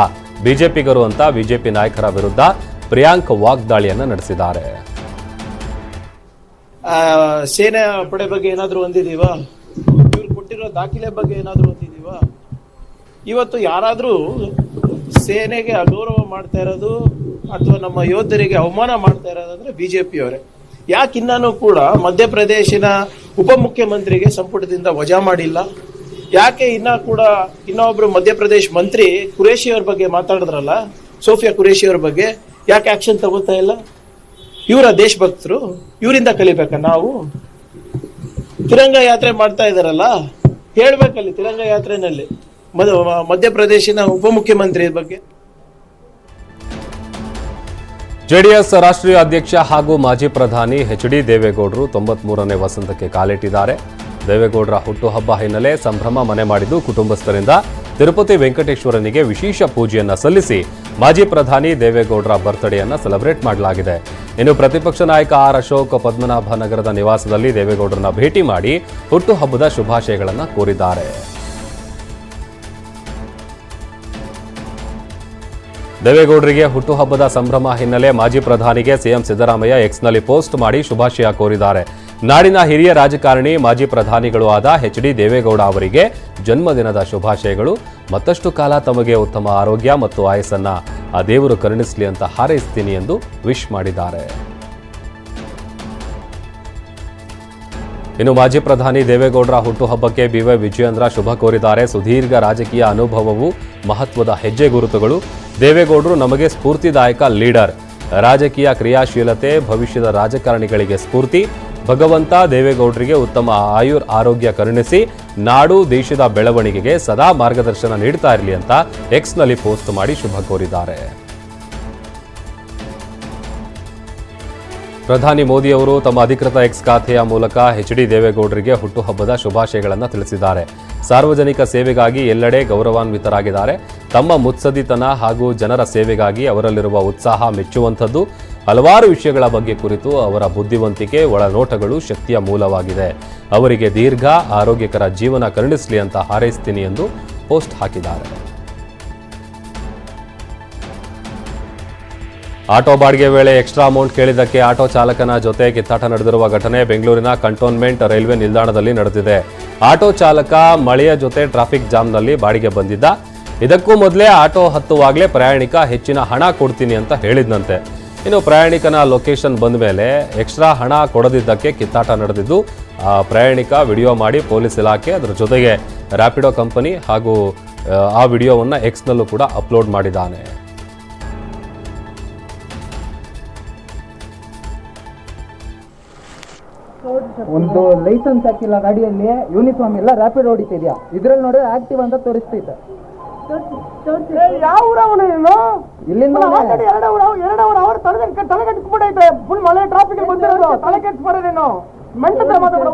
ಬಿಜೆಪಿಗರು ಅಂತ ಬಿಜೆಪಿ ನಾಯಕರ ವಿರುದ್ಧ ಪ್ರಿಯಾಂಕ್ ವಾಗ್ದಾಳಿಯನ್ನು ನಡೆಸಿದ್ದಾರೆ. ಸೇನೆ ಪಡೆ ಬಗ್ಗೆ ಏನಾದರೂ ಹೊಂದಿದೀವಾ? ಇವ್ರು ಕೊಟ್ಟಿರೋ ದಾಖಲೆ ಬಗ್ಗೆ ಏನಾದರೂ ಇವತ್ತು ಯಾರಾದರೂ ಸೇನೆಗೆ ಅಗೌರವ ಮಾಡ್ತಾ ಇರೋದು ಅಥವಾ ನಮ್ಮ ಯೋಧರಿಗೆ ಅವಮಾನ ಮಾಡ್ತಾ ಇರೋದಂದ್ರೆ ಬಿ ಜೆ ಪಿಯವರೇ ಯಾಕೆ ಇನ್ನೂ ಕೂಡ ಮಧ್ಯಪ್ರದೇಶಿನ ಉಪಮುಖ್ಯಮಂತ್ರಿಗೆ ಸಂಪುಟದಿಂದ ವಜಾ ಮಾಡಿಲ್ಲ? ಯಾಕೆ ಇನ್ನ ಕೂಡ ಇನ್ನೊಬ್ರು ಮಧ್ಯಪ್ರದೇಶ ಮಂತ್ರಿ ಕುರೇಶಿ ಅವ್ರ ಬಗ್ಗೆ ಮಾತಾಡಿದ್ರಲ್ಲ, ಸೋಫಿಯಾ ಕುರೇಶಿ ಅವ್ರ ಬಗ್ಗೆ, ಯಾಕೆ ಆಕ್ಷನ್ ತಗೋತಾ ಇಲ್ಲ? ಇವರ ದೇಶಭಕ್ತರು, ಇವರಿಂದ ಕಲಿಬೇಕಾ ನಾವು? ತಿರಂಗ ಯಾತ್ರೆ ಮಾಡ್ತಾ ಇದಾರಲ್ಲ ಹೇಳ್ಬೇಕಲ್ಲಿ ತಿರಂಗ ಯಾತ್ರೆನಲ್ಲಿ. ಮಧ್ಯಪ್ರದೇಶಿನ ಉಪಮುಖ್ಯಮಂತ್ರಿ ಬಗ್ಗೆ? ಜೆಡಿಎಸ್ ರಾಷ್ಟ್ರೀಯ ಅಧ್ಯಕ್ಷ ಹಾಗೂ ಮಾಜಿ ಪ್ರಧಾನಿ ಎಚ್ ಡಿ ದೇವೇಗೌಡರು ತೊಂಬತ್ಮೂರನೇ ವಸಂತಕ್ಕೆ ಕಾಲಿಟ್ಟಿದ್ದಾರೆ. ದೇವೇಗೌಡರ ಹುಟ್ಟುಹಬ್ಬ ಹಿನ್ನೆಲೆ ಸಂಭ್ರಮ ಮನೆ ಮಾಡಿದ್ದು ಕುಟುಂಬಸ್ಥರಿಂದ ತಿರುಪತಿ ವೆಂಕಟೇಶ್ವರನಿಗೆ ವಿಶೇಷ ಪೂಜೆಯನ್ನ ಸಲ್ಲಿಸಿ ಮಾಜಿ ಪ್ರಧಾನಿ ದೇವೇಗೌಡರ ಬರ್ತ್ಡೇಯನ್ನು ಸೆಲೆಬ್ರೇಟ್ ಮಾಡಲಾಗಿದೆ. ಇನ್ನು ಪ್ರತಿಪಕ್ಷ ನಾಯಕ ಆರ್ ಅಶೋಕ್ ಪದ್ಮನಾಭ ನಗರದ ನಿವಾಸದಲ್ಲಿ ದೇವೇಗೌಡರನ್ನ ಭೇಟಿ ಮಾಡಿ ಹುಟ್ಟುಹಬ್ಬದ ಶುಭಾಶಯಗಳನ್ನು ಕೋರಿದ್ದಾರೆ. ದೇವೇಗೌಡರಿಗೆ ಹುಟ್ಟುಹಬ್ಬದ ಸಂಭ್ರಮ ಹಿನ್ನೆಲೆ ಮಾಜಿ ಪ್ರಧಾನಿಗೆ ಸಿಎಂ ಸಿದ್ದರಾಮಯ್ಯ ಎಕ್ಸ್ನಲ್ಲಿ ಪೋಸ್ಟ್ ಮಾಡಿ ಶುಭಾಶಯ ಕೋರಿದ್ದಾರೆ. ನಾಡಿನ ಹಿರಿಯ ರಾಜಕಾರಣಿ ಮಾಜಿ ಪ್ರಧಾನಿಗಳು ಆದ ಎಚ್ ಡಿ ದೇವೇಗೌಡ ಅವರಿಗೆ ಜನ್ಮದಿನದ ಶುಭಾಶಯಗಳು. ಮತ್ತಷ್ಟು ಕಾಲ ತಮಗೆ ಉತ್ತಮ ಆರೋಗ್ಯ ಮತ್ತು ಆಯಸ್ಸನ್ನ ಆ ದೇವರು ಕರುಣಿಸಲಿ ಅಂತ ಹಾರೈಸ್ತೀನಿ ಎಂದು ವಿಶ್ ಮಾಡಿದ್ದಾರೆ. ಇನ್ನು ಮಾಜಿ ಪ್ರಧಾನಿ ದೇವೇಗೌಡರ ಹುಟ್ಟುಹಬ್ಬಕ್ಕೆ ಬಿವೈ ವಿಜಯೇಂದ್ರ ಶುಭ ಕೋರಿದ್ದಾರೆ. ಸುದೀರ್ಘ ರಾಜಕೀಯ ಅನುಭವವು ಮಹತ್ವದ ಹೆಜ್ಜೆ ಗುರುತುಗಳು. ದೇವೇಗೌಡರು ನಮಗೆ ಸ್ಫೂರ್ತಿದಾಯಕ ಲೀಡರ್. ರಾಜಕೀಯ ಕ್ರಿಯಾಶೀಲತೆ, ಭವಿಷ್ಯದ ರಾಜಕಾರಣಿಗಳಿಗೆ ಸ್ಫೂರ್ತಿ. ಭಗವಂತ ದೇವೇಗೌಡರಿಗೆ ಉತ್ತಮ ಆಯುರ್, ಆರೋಗ್ಯ ಕರುಣಿಸಿ, ನಾಡು, ದೇಶದ ಬೆಳವಣಿಗೆಗೆ ಸದಾ ಮಾರ್ಗದರ್ಶನ ನೀಡ್ತಾ ಇರಲಿ ಅಂತ ಎಕ್ಸ್ನಲ್ಲಿ ಪೋಸ್ಟ್ ಮಾಡಿ ಶುಭ ಕೋರಿದ್ದಾರೆ. ಪ್ರಧಾನಿ ಮೋದಿ ಅವರು ತಮ್ಮ ಅಧಿಕೃತ ಎಕ್ಸ್ ಖಾತೆಯ ಮೂಲಕ ಎಚ್ ಡಿ ದೇವೇಗೌಡರಿಗೆ ಹುಟ್ಟುಹಬ್ಬದ ಶುಭಾಶಯಗಳನ್ನು ತಿಳಿಸಿದ್ದಾರೆ. ಸಾರ್ವಜನಿಕ ಸೇವೆಗಾಗಿ ಎಲ್ಲೆಡೆ ಗೌರವಾನ್ವಿತರಾಗಿದ್ದಾರೆ. ತಮ್ಮ ಮುತ್ಸದಿತನ ಹಾಗೂ ಜನರ ಸೇವೆಗಾಗಿ ಅವರಲ್ಲಿರುವ ಉತ್ಸಾಹ ಮೆಚ್ಚುವಂಥದ್ದು. ಹಲವಾರು ವಿಷಯಗಳ ಬಗ್ಗೆ ಕುರಿತು ಅವರ ಬುದ್ಧಿವಂತಿಕೆ, ಒಳನೋಟಗಳು ಶಕ್ತಿಯ ಮೂಲವಾಗಿದೆ. ಅವರಿಗೆ ದೀರ್ಘ, ಆರೋಗ್ಯಕರ ಜೀವನ ಕರುಣಿಸಲಿ ಅಂತ ಹಾರೈಸ್ತೀನಿ ಎಂದು ಪೋಸ್ಟ್ ಹಾಕಿದ್ದಾರೆ. ಆಟೋ ಬಾಡಿಗೆ ವೇಳೆ ಎಕ್ಸ್ಟ್ರಾ ಅಮೌಂಟ್ ಕೇಳಿದ್ದಕ್ಕೆ ಆಟೋ ಚಾಲಕನ ಜೊತೆ ಕಿತ್ತಾಟ ನಡೆದಿರುವ ಘಟನೆ ಬೆಂಗಳೂರಿನ ಕಂಟೋನ್ಮೆಂಟ್ ರೈಲ್ವೆ ನಿಲ್ದಾಣದಲ್ಲಿ ನಡೆದಿದೆ. ಆಟೋ ಚಾಲಕ ಮಳೆಯ ಜೊತೆ ಟ್ರಾಫಿಕ್ ಜಾಮ್ನಲ್ಲಿ ಬಾಡಿಗೆ ಬಂದಿದ್ದ. ಇದಕ್ಕೂ ಮೊದಲೇ ಆಟೋ ಹತ್ತುವಾಗಲೇ ಪ್ರಯಾಣಿಕ ಹೆಚ್ಚಿನ ಹಣ ಕೊಡ್ತೀನಿ ಅಂತ ಹೇಳಿದ್ನಂತೆ. ಇನ್ನು ಪ್ರಯಾಣಿಕನ ಲೊಕೇಶನ್ ಬಂದ ಮೇಲೆ ಎಕ್ಸ್ಟ್ರಾ ಹಣ ಕೊಡದಿದ್ದಕ್ಕೆ ಕಿತ್ತಾಟ ನಡೆದಿದ್ದು, ಆ ಪ್ರಯಾಣಿಕ ವಿಡಿಯೋ ಮಾಡಿ ಪೊಲೀಸ್ ಇಲಾಖೆ ಅದರ ಜೊತೆಗೆ ರ್ಯಾಪಿಡೋ ಕಂಪನಿ ಹಾಗೂ, ಆ ವಿಡಿಯೋವನ್ನು ಎಕ್ಸ್ನಲ್ಲೂ ಕೂಡ ಅಪ್ಲೋಡ್ ಮಾಡಿದ್ದಾನೆ. ಒಂದು ಲೈಸೆನ್ಸ್ ಹಾಕಿಲ್ಲ ಗಾಡಿಯಲ್ಲಿ ಯೂನಿಫಾರ್ಮ್ ಇಲ್ಲ ರ್ಯಾಪಿಡ್ ಹೊಡಿತಿದ್ಯಾ? ಇದ್ರಲ್ಲಿ ನೋಡಿದ್ರೆ ಆಕ್ಟಿವ್ ಅಂತ ತೋರಿಸ್ತೈತೆ ಯಾವ ಊರವನು ನೀನು? ಇಲ್ಲಿಂದ ಆಲ್ರೆಡಿ ಎರಡು ಅವರ್ ಎರಡು ಅವರ್ ಅವರ್ ತಲೆ ತಲೆ ಕೆಟ್ಟಿಸ್ಬಿಟ್ಟೈತೆ ಫುಲ್ ಮಳೆ ಟ್ರಾಫಿಕ್ ಬಂದಿರೋದು. ತಲೆ ಕೆಟ್ಟಿಸ್ಬಾರ ನೀನು. ಮಾತಾಡ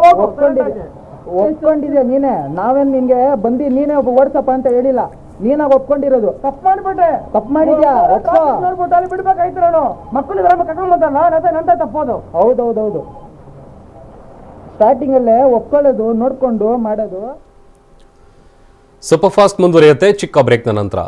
ಒಪ್ಕೊಂಡಿದ್ಯಾ ನೀನೆ ನೀನೇ. ನಾವೇನ್ ನಿನ್ಗೆ ಬಂದಿ ನೀನೇ ಒಬ್ಬ ಓಡ್ಸಪ್ಪ ಅಂತ ಹೇಳಿಲ್ಲ. ನೀನಾಗ ಒಪ್ಕೊಂಡಿರೋದು. ತಪ್ಪು ಮಾಡ್ಬಿಟ್ಟೆ. ತಪ್ಪು ಮಾಡಿದ್ಯಾ? ಒಪ್ಪ ಬಿಡ್ಬೇಕಾಯ್ತು ನಾನು. ಮಕ್ಕಳು ಕರ್ಕೊಂಡ್ ನಂತ ನಂತ ತಪ್ಪೋದು ಹೌದೌದೌದು. ಸ್ಟಾರ್ಟಿಂಗ್ ಅಲ್ಲೇ ಒಪ್ಕೊಳ್ಳೋದು ನೋಡ್ಕೊಂಡು ಮಾಡೋದು. ಸೂಪರ್ ಫಾಸ್ಟ್ ಮುಂದುವರಿಯುತ್ತೆ ಚಿಕ್ಕ ಬ್ರೇಕ್ನ ನಂತರ.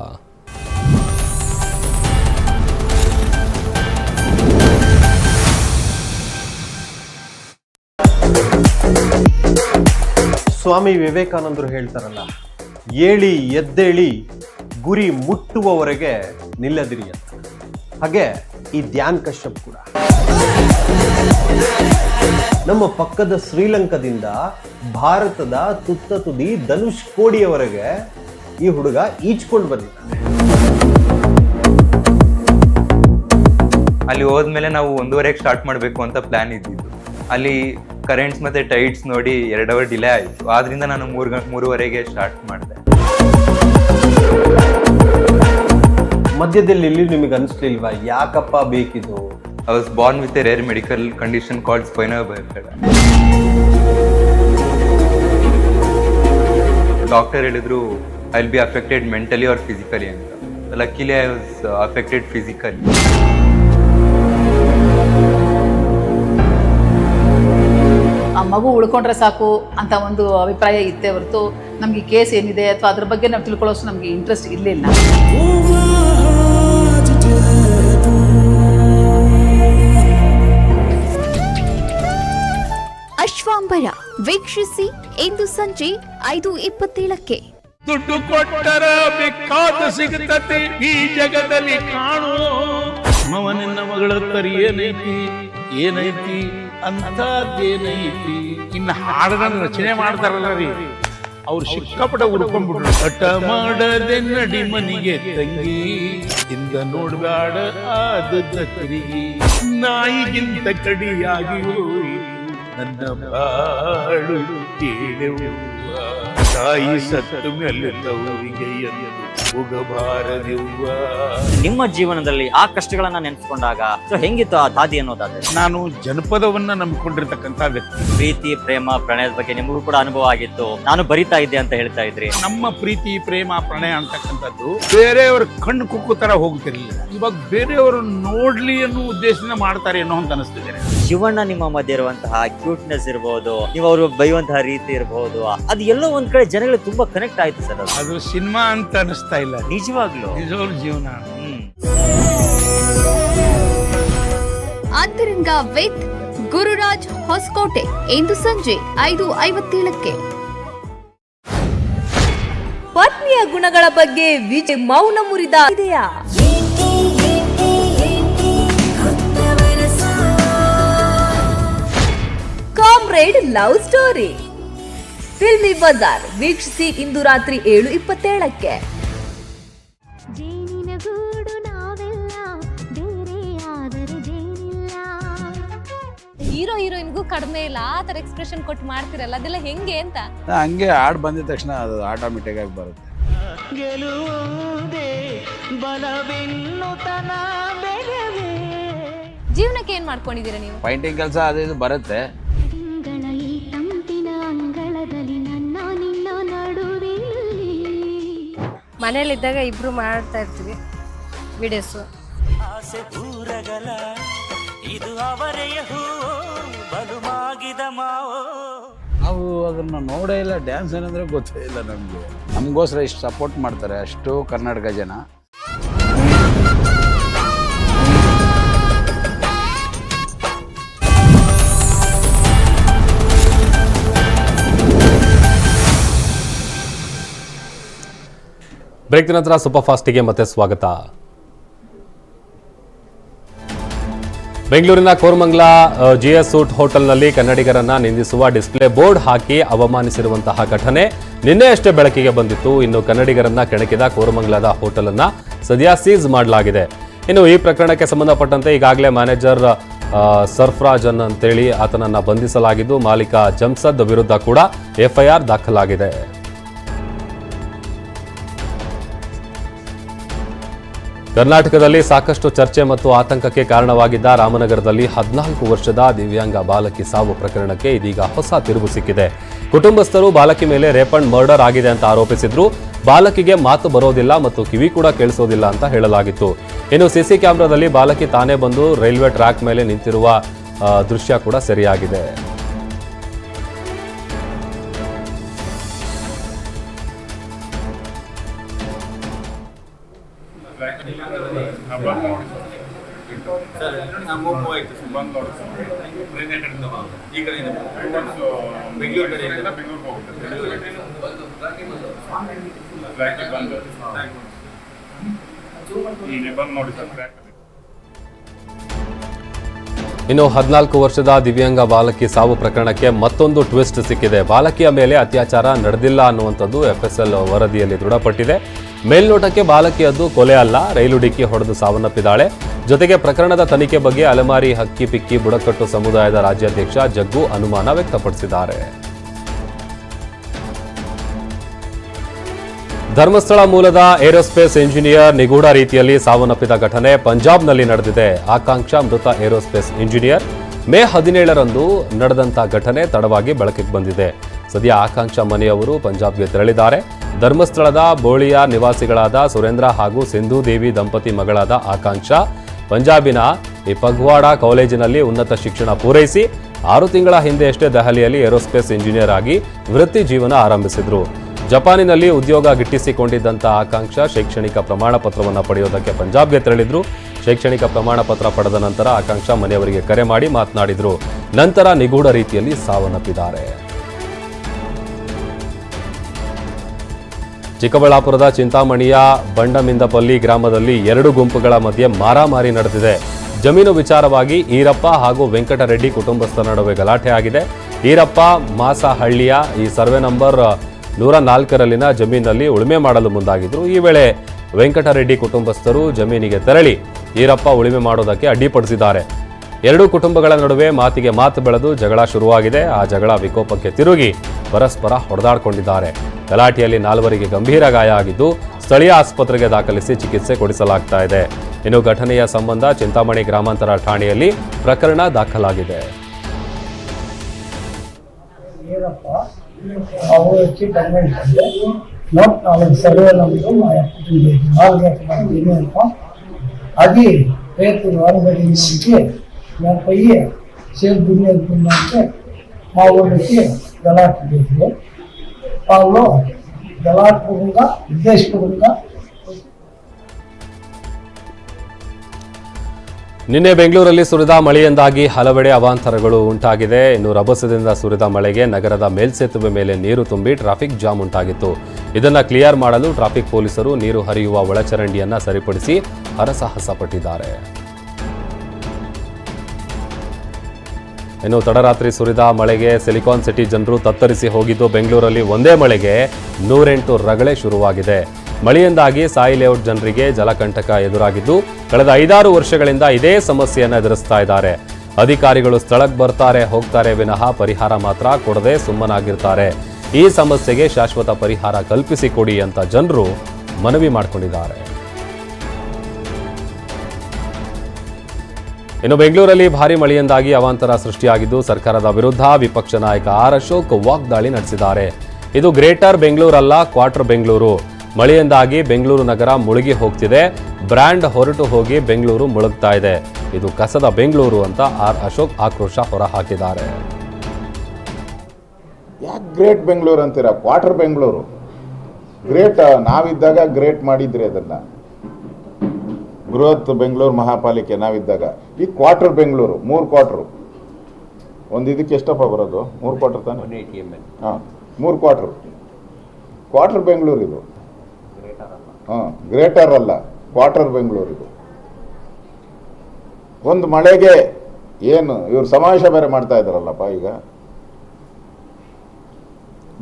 ಸ್ವಾಮಿ ವಿವೇಕಾನಂದರು ಹೇಳ್ತಾರಲ್ಲ ಏಳಿ ಎದ್ದೇಳಿ ಗುರಿ ಮುಟ್ಟುವವರೆಗೆ ನಿಲ್ಲದಿರಿ ಅಂತ. ಹಾಗೆ ಈ ಧ್ಯಾನ್ ಕಶ್ಯಪ್ ಕೂಡ. ನಮ್ಮ ಪಕ್ಕದ ಶ್ರೀಲಂಕಾದಿಂದ ಭಾರತದ ತುತ್ತ ತುದಿ ಧನುಷ್ ಕೋಡಿಯವರೆಗೆ ಈ ಹುಡುಗ ಈಚ್ಕೊಂಡು ಬಂದಿದ್ದಾನೆ. ಅಲ್ಲಿ ಹೋದ್ಮೇಲೆ ನಾವು ಒಂದೂವರೆಗೆ ಸ್ಟಾರ್ಟ್ ಮಾಡಬೇಕು ಅಂತ ಪ್ಲಾನ್ ಇದ್ದಿದ್ದು. ಅಲ್ಲಿ ಕರೆಂಟ್ಸ್ ಮತ್ತೆ ಟೈಟ್ಸ್ ನೋಡಿ ಎರಡು ಅವರ್ ಡಿಲೇ ಆಯಿತು. ಆದ್ರಿಂದ ನಾನು ಮೂರು ಗಂಟೆ ಮೂರುವರೆಗೆ ಸ್ಟಾರ್ಟ್ ಮಾಡಿದೆ. ಮಧ್ಯದಲ್ಲಿ ನಿಮಗೆ ಅನಿಸ್ಲಿಲ್ವಾ ಯಾಕಪ್ಪ ಬೇಕಿದು? I was born with a rare medical condition called spinal bifida doctor ಹೇಳಿದ್ರು I will be affected mentally or physically ಅಂತ luckily I was affected physically ಆ ಮಗು ಉಳ್ಕೊಂಡ್ರೆ ಸಾಕು ಅಂತ ಒಂದು ಅಭಿಪ್ರಾಯ ಇತ್ತೇ ಹೊರತು ನಮಗೆ ಕೇಸ್ ಏನಿದೆ ಅಥವಾ ಅದ್ರ ಬಗ್ಗೆ ನಾವು ತಿಳ್ಕೊಳ್ಳೋಷ್ಟು ನಮಗೆ ಇಂಟ್ರೆಸ್ಟ್ ಇರಲಿಲ್ಲ. ಅಶ್ವಾಂಬರ ವೀಕ್ಷಿಸಿ ಇಂದು ಸಂಜೆ ಐದು ಇಪ್ಪತ್ತೇಳಕ್ಕೆ. ದುಡ್ಡು ಕೊಟ್ಟರ ಬೇಕಾದ ಸಿಗುತ್ತದೆ ಈ ಜಗದಲ್ಲಿ ಕಾಣು ಮವನಿನ್ನ ಮಗಳ ತರಿ ಏನೈತಿ? ಏನೈತಿ? ಅಂತದ್ದೇನೈತಿ ಇನ್ನು ಹಾಡನ್ನ ರಚನೆ ಮಾಡ್ತಾರಲ್ಲ ರೀ. ಅವ್ರು ಸಿಕ್ಕಾಪಟ ಉಡ್ಕೊಂಡ್ಬಿಟ್ರು ಹಠ ಮಾಡದೆ ನಡಿ ಮನಿಗೆ ತಂಗಿ. ಇಂದ ನೋಡ್ಬೇಡ ಆದ ತಿರುಗಿ. ನಾಯಿಗಿಂತ ಕಡಿಯಾಗಿ ಹೋಯಿತು ನನ್ನ ಬಾಳು ಕೇಳೆವು. ತಾಯಿ ಸತ್ತು ಮೇಲೆ ತವರಿಗೆ ಎಂದು ಹೋಗಬಾರದಿವ್ವ ನಿಮ್ಮ ಜೀವನದಲ್ಲಿ ಆ ಕಷ್ಟಗಳನ್ನ ನೆನೆಸ್ಕೊಂಡಾಗ ಸೊ ಹೆಂಗಿತ್ತು ಆ ದಾದಿ ಅನ್ನೋದಾದ್ರೆ? ನಾನು ಜನಪದವನ್ನ ನಂಬಿಕೊಂಡಿರ್ತಕ್ಕಂತ ವ್ಯಕ್ತಿ. ಪ್ರೀತಿ ಪ್ರೇಮ ಪ್ರಣಯದ ಬಗ್ಗೆ ನಿಮಗೂ ಕೂಡ ಅನುಭವ ಆಗಿತ್ತು. ನಾನು ಬರಿತಾ ಇದ್ದೆ ಅಂತ ಹೇಳ್ತಾ ಇದ್ರಿ. ನಮ್ಮ ಪ್ರೀತಿ ಪ್ರೇಮ ಪ್ರಣಯ ಅಂತಕ್ಕಂಥದ್ದು ಬೇರೆಯವರ ಕಣ್ಣು ಕುಕ್ಕು ತರ ಹೋಗ್ತಿರ್ಲಿಲ್ಲ. ಇವಾಗ ಬೇರೆಯವರು ನೋಡ್ಲಿ ಅನ್ನೋ ಉದ್ದೇಶದಿಂದ ಮಾಡ್ತಾರೆ ಅನ್ನೋ ಅಂತ ಅನಿಸ್ತಿದೆ. ಶಿವಣ್ಣ ನಿಮ್ಮ ಮಧ್ಯೆ ಇರುವಂತಹ ಕ್ಯೂಟ್ನೆಸ್ ಇರಬಹುದು ನೀವು ಅವರು ಬೈಯುವಂತಹ ರೀತಿ ಇರಬಹುದು ಅದು ಎಲ್ಲೋ ಒಂದ್ ಕಡೆ ಜನಗಳಿಗೆ ತುಂಬಾ ಕನೆಕ್ಟ್ ಆಯ್ತು ಸರ್ ಅದು. ಅದು ಸಿನಿಮಾ ಅಂತ ಅನಿಸ್ತಾ ಇಲ್ಲ. ನಿಜವಾಗ್ಲು. ನಿಜವಾಗ್ಲೂ ಜೀವನ. ಆದ್ದರಿಂದ ಅಂತರಂಗ ವಿತ್ ಗುರುರಾಜ್ ಹೊಸಕೋಟೆ ಇಂದು ಸಂಜೆ ಐದು ಐವತ್ತೇಳಕ್ಕೆ. ಪತ್ನಿಯ ಗುಣಗಳ ಬಗ್ಗೆ ವಿಜಯ್ ಮೌನ ಮುರಿದ. ಇದೆಯಾ comrade love story. Filmi Bazaar ವೀಕ್ಷಿಸಿ ಇಂದು ರಾತ್ರಿ ಏಳು ಇಪ್ಪತ್ತೇಳಕ್ಕೆ. ಹೀರೋ ಹೀರೋಯಿನ್ಗೂ ಕಡಿಮೆ ಇಲ್ಲ ಆ ತರ ಎಕ್ಸ್ಪ್ರೆಷನ್ ಕೊಟ್ಟು ಮಾಡ್ತಿರಲ್ಲ ಅದೆಲ್ಲ ಹೆಂಗೆ ಅಂತ? ಹಂಗೆ ಹಾಡ್ ಬಂದಿದ ತಕ್ಷಣ ಅದು ಆಟೋಮೆಟಿಕ್ ಆಗಿ ಬರುತ್ತೆ ಜೀವನಕ್ಕೆ ಏನ್ ಮಾಡ್ಕೊಂಡಿದ್ದೀರಾ ನೀವು? ಪೈಂಟಿಂಗ್ ಕೆಲಸ ಅದು ಇದು ಬರುತ್ತೆ. ಮನೇಲಿದ್ದಾಗ ಇಬ್ರು ಮಾಡ್ತಾ ಇರ್ತೀವಿ ವಿಡಿಯೋಸು ನಾವು ಅದನ್ನ ನೋಡೇ ಇಲ್ಲ ಡ್ಯಾನ್ಸ್ ಏನಂದ್ರೆ ಗೊತ್ತೇ ಇಲ್ಲ ನಮಗೆ. ನಮಗೋಸ್ಕರ ಇಷ್ಟು ಸಪೋರ್ಟ್ ಮಾಡ್ತಾರೆ ಅಷ್ಟು ಕರ್ನಾಟಕ ಜನ. ಬ್ರೇಕ್ ನಂತರ ಸೂಪರ್ ಫಾಸ್ಟಿಗೆ ಮತ್ತೆ ಸ್ವಾಗತ. ಬೆಂಗಳೂರಿನ ಕೋರ್ಮಂಗ್ಲ ಜಿಎಸ್ ಸೂಟ್ ಹೋಟೆಲ್ನಲ್ಲಿ ಕನ್ನಡಿಗರನ್ನ ನಿಂದಿಸುವ ಡಿಸ್ಪ್ಲೇ ಬೋರ್ಡ್ ಹಾಕಿ ಅವಮಾನಿಸಿರುವಂತಹ ಘಟನೆ ನಿನ್ನೆಯಷ್ಟೇ ಬೆಳಕಿಗೆ ಬಂದಿತ್ತು. ಇನ್ನು ಕನ್ನಡಿಗರನ್ನ ಕೆಣಕಿದ ಕೋರಮಂಗ್ಲದ ಹೋಟೆಲ್ ಅನ್ನ ಸದ್ಯ ಸೀಸ್ ಮಾಡಲಾಗಿದೆ. ಇನ್ನು ಈ ಪ್ರಕರಣಕ್ಕೆ ಸಂಬಂಧಪಟ್ಟಂತೆ ಈಗಾಗಲೇ ಮ್ಯಾನೇಜರ್ ಸರ್ಫರಾಜ್ ಅಂತೇಳಿ ಆತನನ್ನ ಬಂಧಿಸಲಾಗಿದ್ದು, ಮಾಲೀಕ ಜಮ್ಸದ್ ವಿರುದ್ಧ ಕೂಡ ಎಫ್ಐಆರ್ ದಾಖಲಾಗಿದೆ. ಕರ್ನಾಟಕದಲ್ಲಿ ಸಾಕಷ್ಟು ಚರ್ಚೆ ಮತ್ತು ಆತಂಕಕ್ಕೆ ಕಾರಣವಾಗಿದ್ದ ರಾಮನಗರದಲ್ಲಿ ಹದಿನಾಲ್ಕು ವರ್ಷದ ದಿವ್ಯಾಂಗ ಬಾಲಕಿ ಸಾವು ಪ್ರಕರಣಕ್ಕೆ ಇದೀಗ ಹೊಸ ತಿರುವು ಸಿಕ್ಕಿದೆ. ಕುಟುಂಬಸ್ಥರು ಬಾಲಕಿ ಮೇಲೆ ರೇಪ್ ಅಂಡ್ ಮರ್ಡರ್ ಆಗಿದೆ ಅಂತ ಆರೋಪಿಸಿದ್ರು. ಬಾಲಕಿಗೆ ಮಾತು ಬರೋದಿಲ್ಲ ಮತ್ತು ಕಿವಿ ಕೂಡ ಕೇಳಿಸೋದಿಲ್ಲ ಅಂತ ಹೇಳಲಾಗಿತ್ತು. ಇನ್ನು ಸಿಸಿ ಕ್ಯಾಮೆರಾದಲ್ಲಿ ಬಾಲಕಿ ತಾನೇ ಬಂದು ರೈಲ್ವೆ ಟ್ರ್ಯಾಕ್ ಮೇಲೆ ನಿಂತಿರುವ ದೃಶ್ಯ ಕೂಡ ಸರಿಯಾಗಿದೆ. ಇನ್ನು ಹದಿನಾಲ್ಕು ವರ್ಷದ ದಿವ್ಯಾಂಗ ಬಾಲಕಿ ಸಾವು ಪ್ರಕರಣಕ್ಕೆ ಮತ್ತೊಂದು ಟ್ವಿಸ್ಟ್ ಸಿಕ್ಕಿದೆ. ಬಾಲಕಿಯ ಮೇಲೆ ಅತ್ಯಾಚಾರ ನಡೆದಿಲ್ಲ ಅನ್ನುವಂಥದ್ದು ಎಫ್ಎಸ್ಎಲ್ ವರದಿಯಲ್ಲಿ ದೃಢಪಟ್ಟಿದೆ. ಮೇಲ್ನೋಟಕ್ಕೆ ಬಾಲಕಿಯದ್ದು ಕೊಲೆ ಅಲ್ಲ, ರೈಲು ಡಿಕ್ಕಿ ಹೊಡೆದು ಸಾವನ್ನಪ್ಪಿದ್ದಾಳೆ. ಜೊತೆಗೆ ಪ್ರಕರಣದ ತನಿಖೆ ಬಗ್ಗೆ ಅಲೆಮಾರಿ, ಹಕ್ಕಿ ಪಿಕ್ಕಿ, ಬುಡಕಟ್ಟು ಸಮುದಾಯದ ರಾಜ್ಯಾಧ್ಯಕ್ಷ ಜಗ್ಗು ಅನುಮಾನ ವ್ಯಕ್ತಪಡಿಸಿದ್ದಾರೆ. ಧರ್ಮಸ್ಥಳ ಮೂಲದ ಏರೋಸ್ಪೇಸ್ ಇಂಜಿನಿಯರ್ ನಿಗೂಢ ರೀತಿಯಲ್ಲಿ ಸಾವನ್ನಪ್ಪಿದ ಘಟನೆ ಪಂಜಾಬ್ನಲ್ಲಿ ನಡೆದಿದೆ. ಆಕಾಂಕ್ಷ ಮೃತ ಏರೋಸ್ಪೇಸ್ ಇಂಜಿನಿಯರ್ ಮೇ ಹದಿನೇಳರಂದು ನಡೆದಂತಹ ಘಟನೆ ತಡವಾಗಿ ಬೆಳಕಿಗೆ ಬಂದಿದೆ. ಸದ್ಯ ಆಕಾಂಕ್ಷ ಮನೆಯವರು ಪಂಜಾಬ್ಗೆ ತೆರಳಿದ್ದಾರೆ. ಧರ್ಮಸ್ಥಳದ ಬೋಳಿಯ ನಿವಾಸಿಗಳಾದ ಸುರೇಂದ್ರ ಹಾಗೂ ಸಿಂಧೂ ದೇವಿ ದಂಪತಿ ಮಗಳಾದ ಆಕಾಂಕ್ಷ ಪಂಜಾಬಿನ ಈ ಪಗ್ವಾಡ ಕಾಲೇಜಿನಲ್ಲಿ ಉನ್ನತ ಶಿಕ್ಷಣ ಪೂರೈಸಿ ಆರು ತಿಂಗಳ ಹಿಂದೆಯಷ್ಟೇ ದೆಹಲಿಯಲ್ಲಿ ಏರೋಸ್ಪೇಸ್ ಇಂಜಿನಿಯರ್ ಆಗಿ ವೃತ್ತಿ ಜೀವನ ಆರಂಭಿಸಿದ್ರು. ಜಪಾನಿನಲ್ಲಿ ಉದ್ಯೋಗ ಗಿಟ್ಟಿಸಿಕೊಂಡಿದ್ದಂಥ ಆಕಾಂಕ್ಷ ಶೈಕ್ಷಣಿಕ ಪ್ರಮಾಣ ಪತ್ರವನ್ನು ಪಡೆಯೋದಕ್ಕೆ ಪಂಜಾಬ್ಗೆ ತೆರಳಿದ್ರು. ಶೈಕ್ಷಣಿಕ ಪ್ರಮಾಣ ಪತ್ರ ಪಡೆದ ನಂತರ ಆಕಾಂಕ್ಷ ಮನೆಯವರಿಗೆ ಕರೆ ಮಾಡಿ ಮಾತನಾಡಿದರು. ನಂತರ ನಿಗೂಢ ರೀತಿಯಲ್ಲಿ ಸಾವನ್ನಪ್ಪಿದ್ದಾರೆ. ಚಿಕ್ಕಬಳ್ಳಾಪುರದ ಚಿಂತಾಮಣಿಯ ಬಂಡಮಿಂದಪಲ್ಲಿ ಗ್ರಾಮದಲ್ಲಿ ಎರಡು ಗುಂಪುಗಳ ಮಧ್ಯೆ ಮಾರಾಮಾರಿ ನಡೆದಿದೆ. ಜಮೀನು ವಿಚಾರವಾಗಿ ಈರಪ್ಪ ಹಾಗೂ ವೆಂಕಟರೆಡ್ಡಿ ಕುಟುಂಬಸ್ಥರ ನಡುವೆ ಗಲಾಟೆ ಆಗಿದೆ. ಈರಪ್ಪ ಮಾಸಹಳ್ಳಿಯ ಈ ಸರ್ವೆ ನಂಬರ್ ನೂರ ನಾಲ್ಕರಲ್ಲಿನ ಜಮೀನಿನಲ್ಲಿ ಉಳುಮೆ ಮಾಡಲು ಮುಂದಾಗಿದ್ದರು ಈ ವೇಳೆ ವೆಂಕಟರೆಡ್ಡಿ ಕುಟುಂಬಸ್ಥರು ಜಮೀನಿಗೆ ತೆರಳಿ ಈರಪ್ಪ ಉಳುಮೆ ಮಾಡೋದಕ್ಕೆ ಅಡ್ಡಿಪಡಿಸಿದ್ದಾರೆ. ಎರಡೂ ಕುಟುಂಬಗಳ ನಡುವೆ ಮಾತಿಗೆ ಮಾತು ಬೆಳೆದು ಜಗಳ ಶುರುವಾಗಿದೆ. ಆ ಜಗಳ ವಿಕೋಪಕ್ಕೆ ತಿರುಗಿ ಪರಸ್ಪರ ಹೊಡೆದಾಡಿಕೊಂಡಿದ್ದಾರೆ ಗಲಾಟೆಯಲ್ಲಿ ನಾಲ್ವರಿಗೆ ಗಂಭೀರ ಗಾಯ ಆಗಿದ್ದು ಸ್ಥಳೀಯ ಆಸ್ಪತ್ರೆಗೆ ದಾಖಲಿಸಿ ಚಿಕಿತ್ಸೆ ಕೊಡಿಸಲಾಗ್ತಾ ಇದೆ ಇನ್ನು ಘಟನೆಯ ಸಂಬಂಧ ಚಿಂತಾಮಣಿ ಗ್ರಾಮಾಂತರ ಠಾಣೆಯಲ್ಲಿ ಪ್ರಕರಣ ದಾಖಲಾಗಿದೆ ಏನಪ್ಪ ಅವರು వచ్చి గవర్నమెంట్ నూట నాలుగు సర్వే నంబరు మా ఎప్పుడు నాలుగు ఎకరాలు ఎన్ని అది రేపు వారబడి నుంచి మేము పోయి సేల్ దున్ని వెళ్తుందంటే మా ఊరికి గలాట్ లేదు వాళ్ళు గలాత్మకంగా ఉద్దేశపూర్వకంగా ನಿನ್ನೆ ಬೆಂಗಳೂರಲ್ಲಿ ಸುರಿದ ಮಳೆಯಿಂದಾಗಿ ಹಲವೆಡೆ ಅವಾಂತರಗಳು ಉಂಟಾಗಿದೆ ಇನ್ನು ರಭಸದಿಂದ ಸುರಿದ ಮಳೆಗೆ ನಗರದ ಮೇಲ್ಸೇತುವೆ ಮೇಲೆ ನೀರು ತುಂಬಿ ಟ್ರಾಫಿಕ್ ಜಾಮ್ ಉಂಟಾಗಿತ್ತು ಇದನ್ನ ಕ್ಲಿಯರ್ ಮಾಡಲು ಟ್ರಾಫಿಕ್ ಪೊಲೀಸರು ನೀರು ಹರಿಯುವ ಒಳಚರಂಡಿಯನ್ನ ಸರಿಪಡಿಸಿ ಹರಸಾಹಸ ಪಟ್ಟಿದ್ದಾರೆ ಇನ್ನು ತಡರಾತ್ರಿ ಸುರಿದ ಮಳೆಗೆ ಸಿಲಿಕಾನ್ ಸಿಟಿ ಜನರು ತತ್ತರಿಸಿ ಹೋಗಿದ್ದು ಬೆಂಗಳೂರಲ್ಲಿ ಒಂದೇ ಮಳೆಗೆ ನೂರೆಂಟು ರಗಳೆ ಶುರುವಾಗಿದೆ. ಮಳೆಯಿಂದಾಗಿ ಸಾಯಿ ಲೇಔಟ್ ಜನರಿಗೆ ಜಲಕಂಟಕ ಎದುರಾಗಿದ್ದು, ಕಳೆದ ಐದಾರು ವರ್ಷಗಳಿಂದ ಇದೇ ಸಮಸ್ಯೆಯನ್ನು ಎದುರಿಸ್ತಾ ಇದ್ದಾರೆ. ಅಧಿಕಾರಿಗಳು ಸ್ಥಳಕ್ಕೆ ಬರ್ತಾರೆ, ಹೋಗ್ತಾರೆ ವಿನಃ ಪರಿಹಾರ ಮಾತ್ರ ಕೊಡದೆ ಸುಮ್ಮನಾಗಿರ್ತಾರೆ. ಈ ಸಮಸ್ಯೆಗೆ ಶಾಶ್ವತ ಪರಿಹಾರ ಕಲ್ಪಿಸಿಕೊಡಿ ಅಂತ ಜನರು ಮನವಿ ಮಾಡಿಕೊಂಡಿದ್ದಾರೆ. ಇನ್ನು ಬೆಂಗಳೂರಲ್ಲಿ ಭಾರಿ ಮಳೆಯಿಂದಾಗಿ ಅವಾಂತರ ಸೃಷ್ಟಿಯಾಗಿದ್ದು ಸರ್ಕಾರದ ವಿರುದ್ಧ ವಿಪಕ್ಷ ನಾಯಕ ಆರ್ ಅಶೋಕ್ ವಾಗ್ದಾಳಿ ನಡೆಸಿದ್ದಾರೆ. ಇದು ಗ್ರೇಟರ್ ಬೆಂಗಳೂರಲ್ಲ ಕ್ವಾರ್ಟರ್ ಬೆಂಗಳೂರು. ಮಳೆಯಿಂದಾಗಿ ಬೆಂಗಳೂರು ನಗರ ಮುಳುಗಿ ಹೋಗ್ತಿದೆ. ಬ್ರ್ಯಾಂಡ್ ಹೊರಟು ಹೋಗಿ ಬೆಂಗಳೂರು ಮುಳುಗ್ತಾ ಇದೆ. ಇದು ಕಸದ ಬೆಂಗಳೂರು ಅಂತ ಆರ್ ಅಶೋಕ್ ಆಕ್ರೋಶ ಹೊರಹಾಕಿದ್ದಾರೆ. ಯಾಕೆ ಗ್ರೇಟ್ ಬೆಂಗಳೂರು ಅಂತೀರಾ? ಕ್ವಾರ್ಟರ್ ಬೆಂಗಳೂರು. ಗ್ರೇಟ್, ನಾವಿದ್ದಾಗ ಗ್ರೇಟ್ ಮಾಡಿದ್ರಿ ಅದನ್ನ. ಬೃಹತ್ ಬೆಂಗಳೂರು ಮಹಾಪಾಲಿಕೆ ನಾವಿದ್ದಾಗ. ಈ ಕ್ವಾರ್ಟರ್ ಬೆಂಗಳೂರು ಮೂರು ಕ್ವಾರ್ಟ್ರು. ಒಂದು ಇದಕ್ಕೆ ಎಷ್ಟಪ್ಪ ಬರೋದು? ಮೂರು ಕ್ವಾರ್ಟರ್ ತಾನೆ? ಹಾಂ ಮೂರು ಕ್ವಾರ್ಟ್ರು. ಕ್ವಾರ್ಟರ್ ಬೆಂಗಳೂರು ಇದು. ಹಾಂ ಗ್ರೇಟರ್ ಅಲ್ಲ ಕ್ವಾರ್ಟರ್ ಬೆಂಗಳೂರು ಇದು. ಒಂದು ಮಳೆಗೆ ಏನು ಇವರು ಸಮಾವೇಶ ಬೇರೆ ಮಾಡ್ತಾ ಇದ್ದಾರಲ್ಲಪ್ಪ ಈಗ.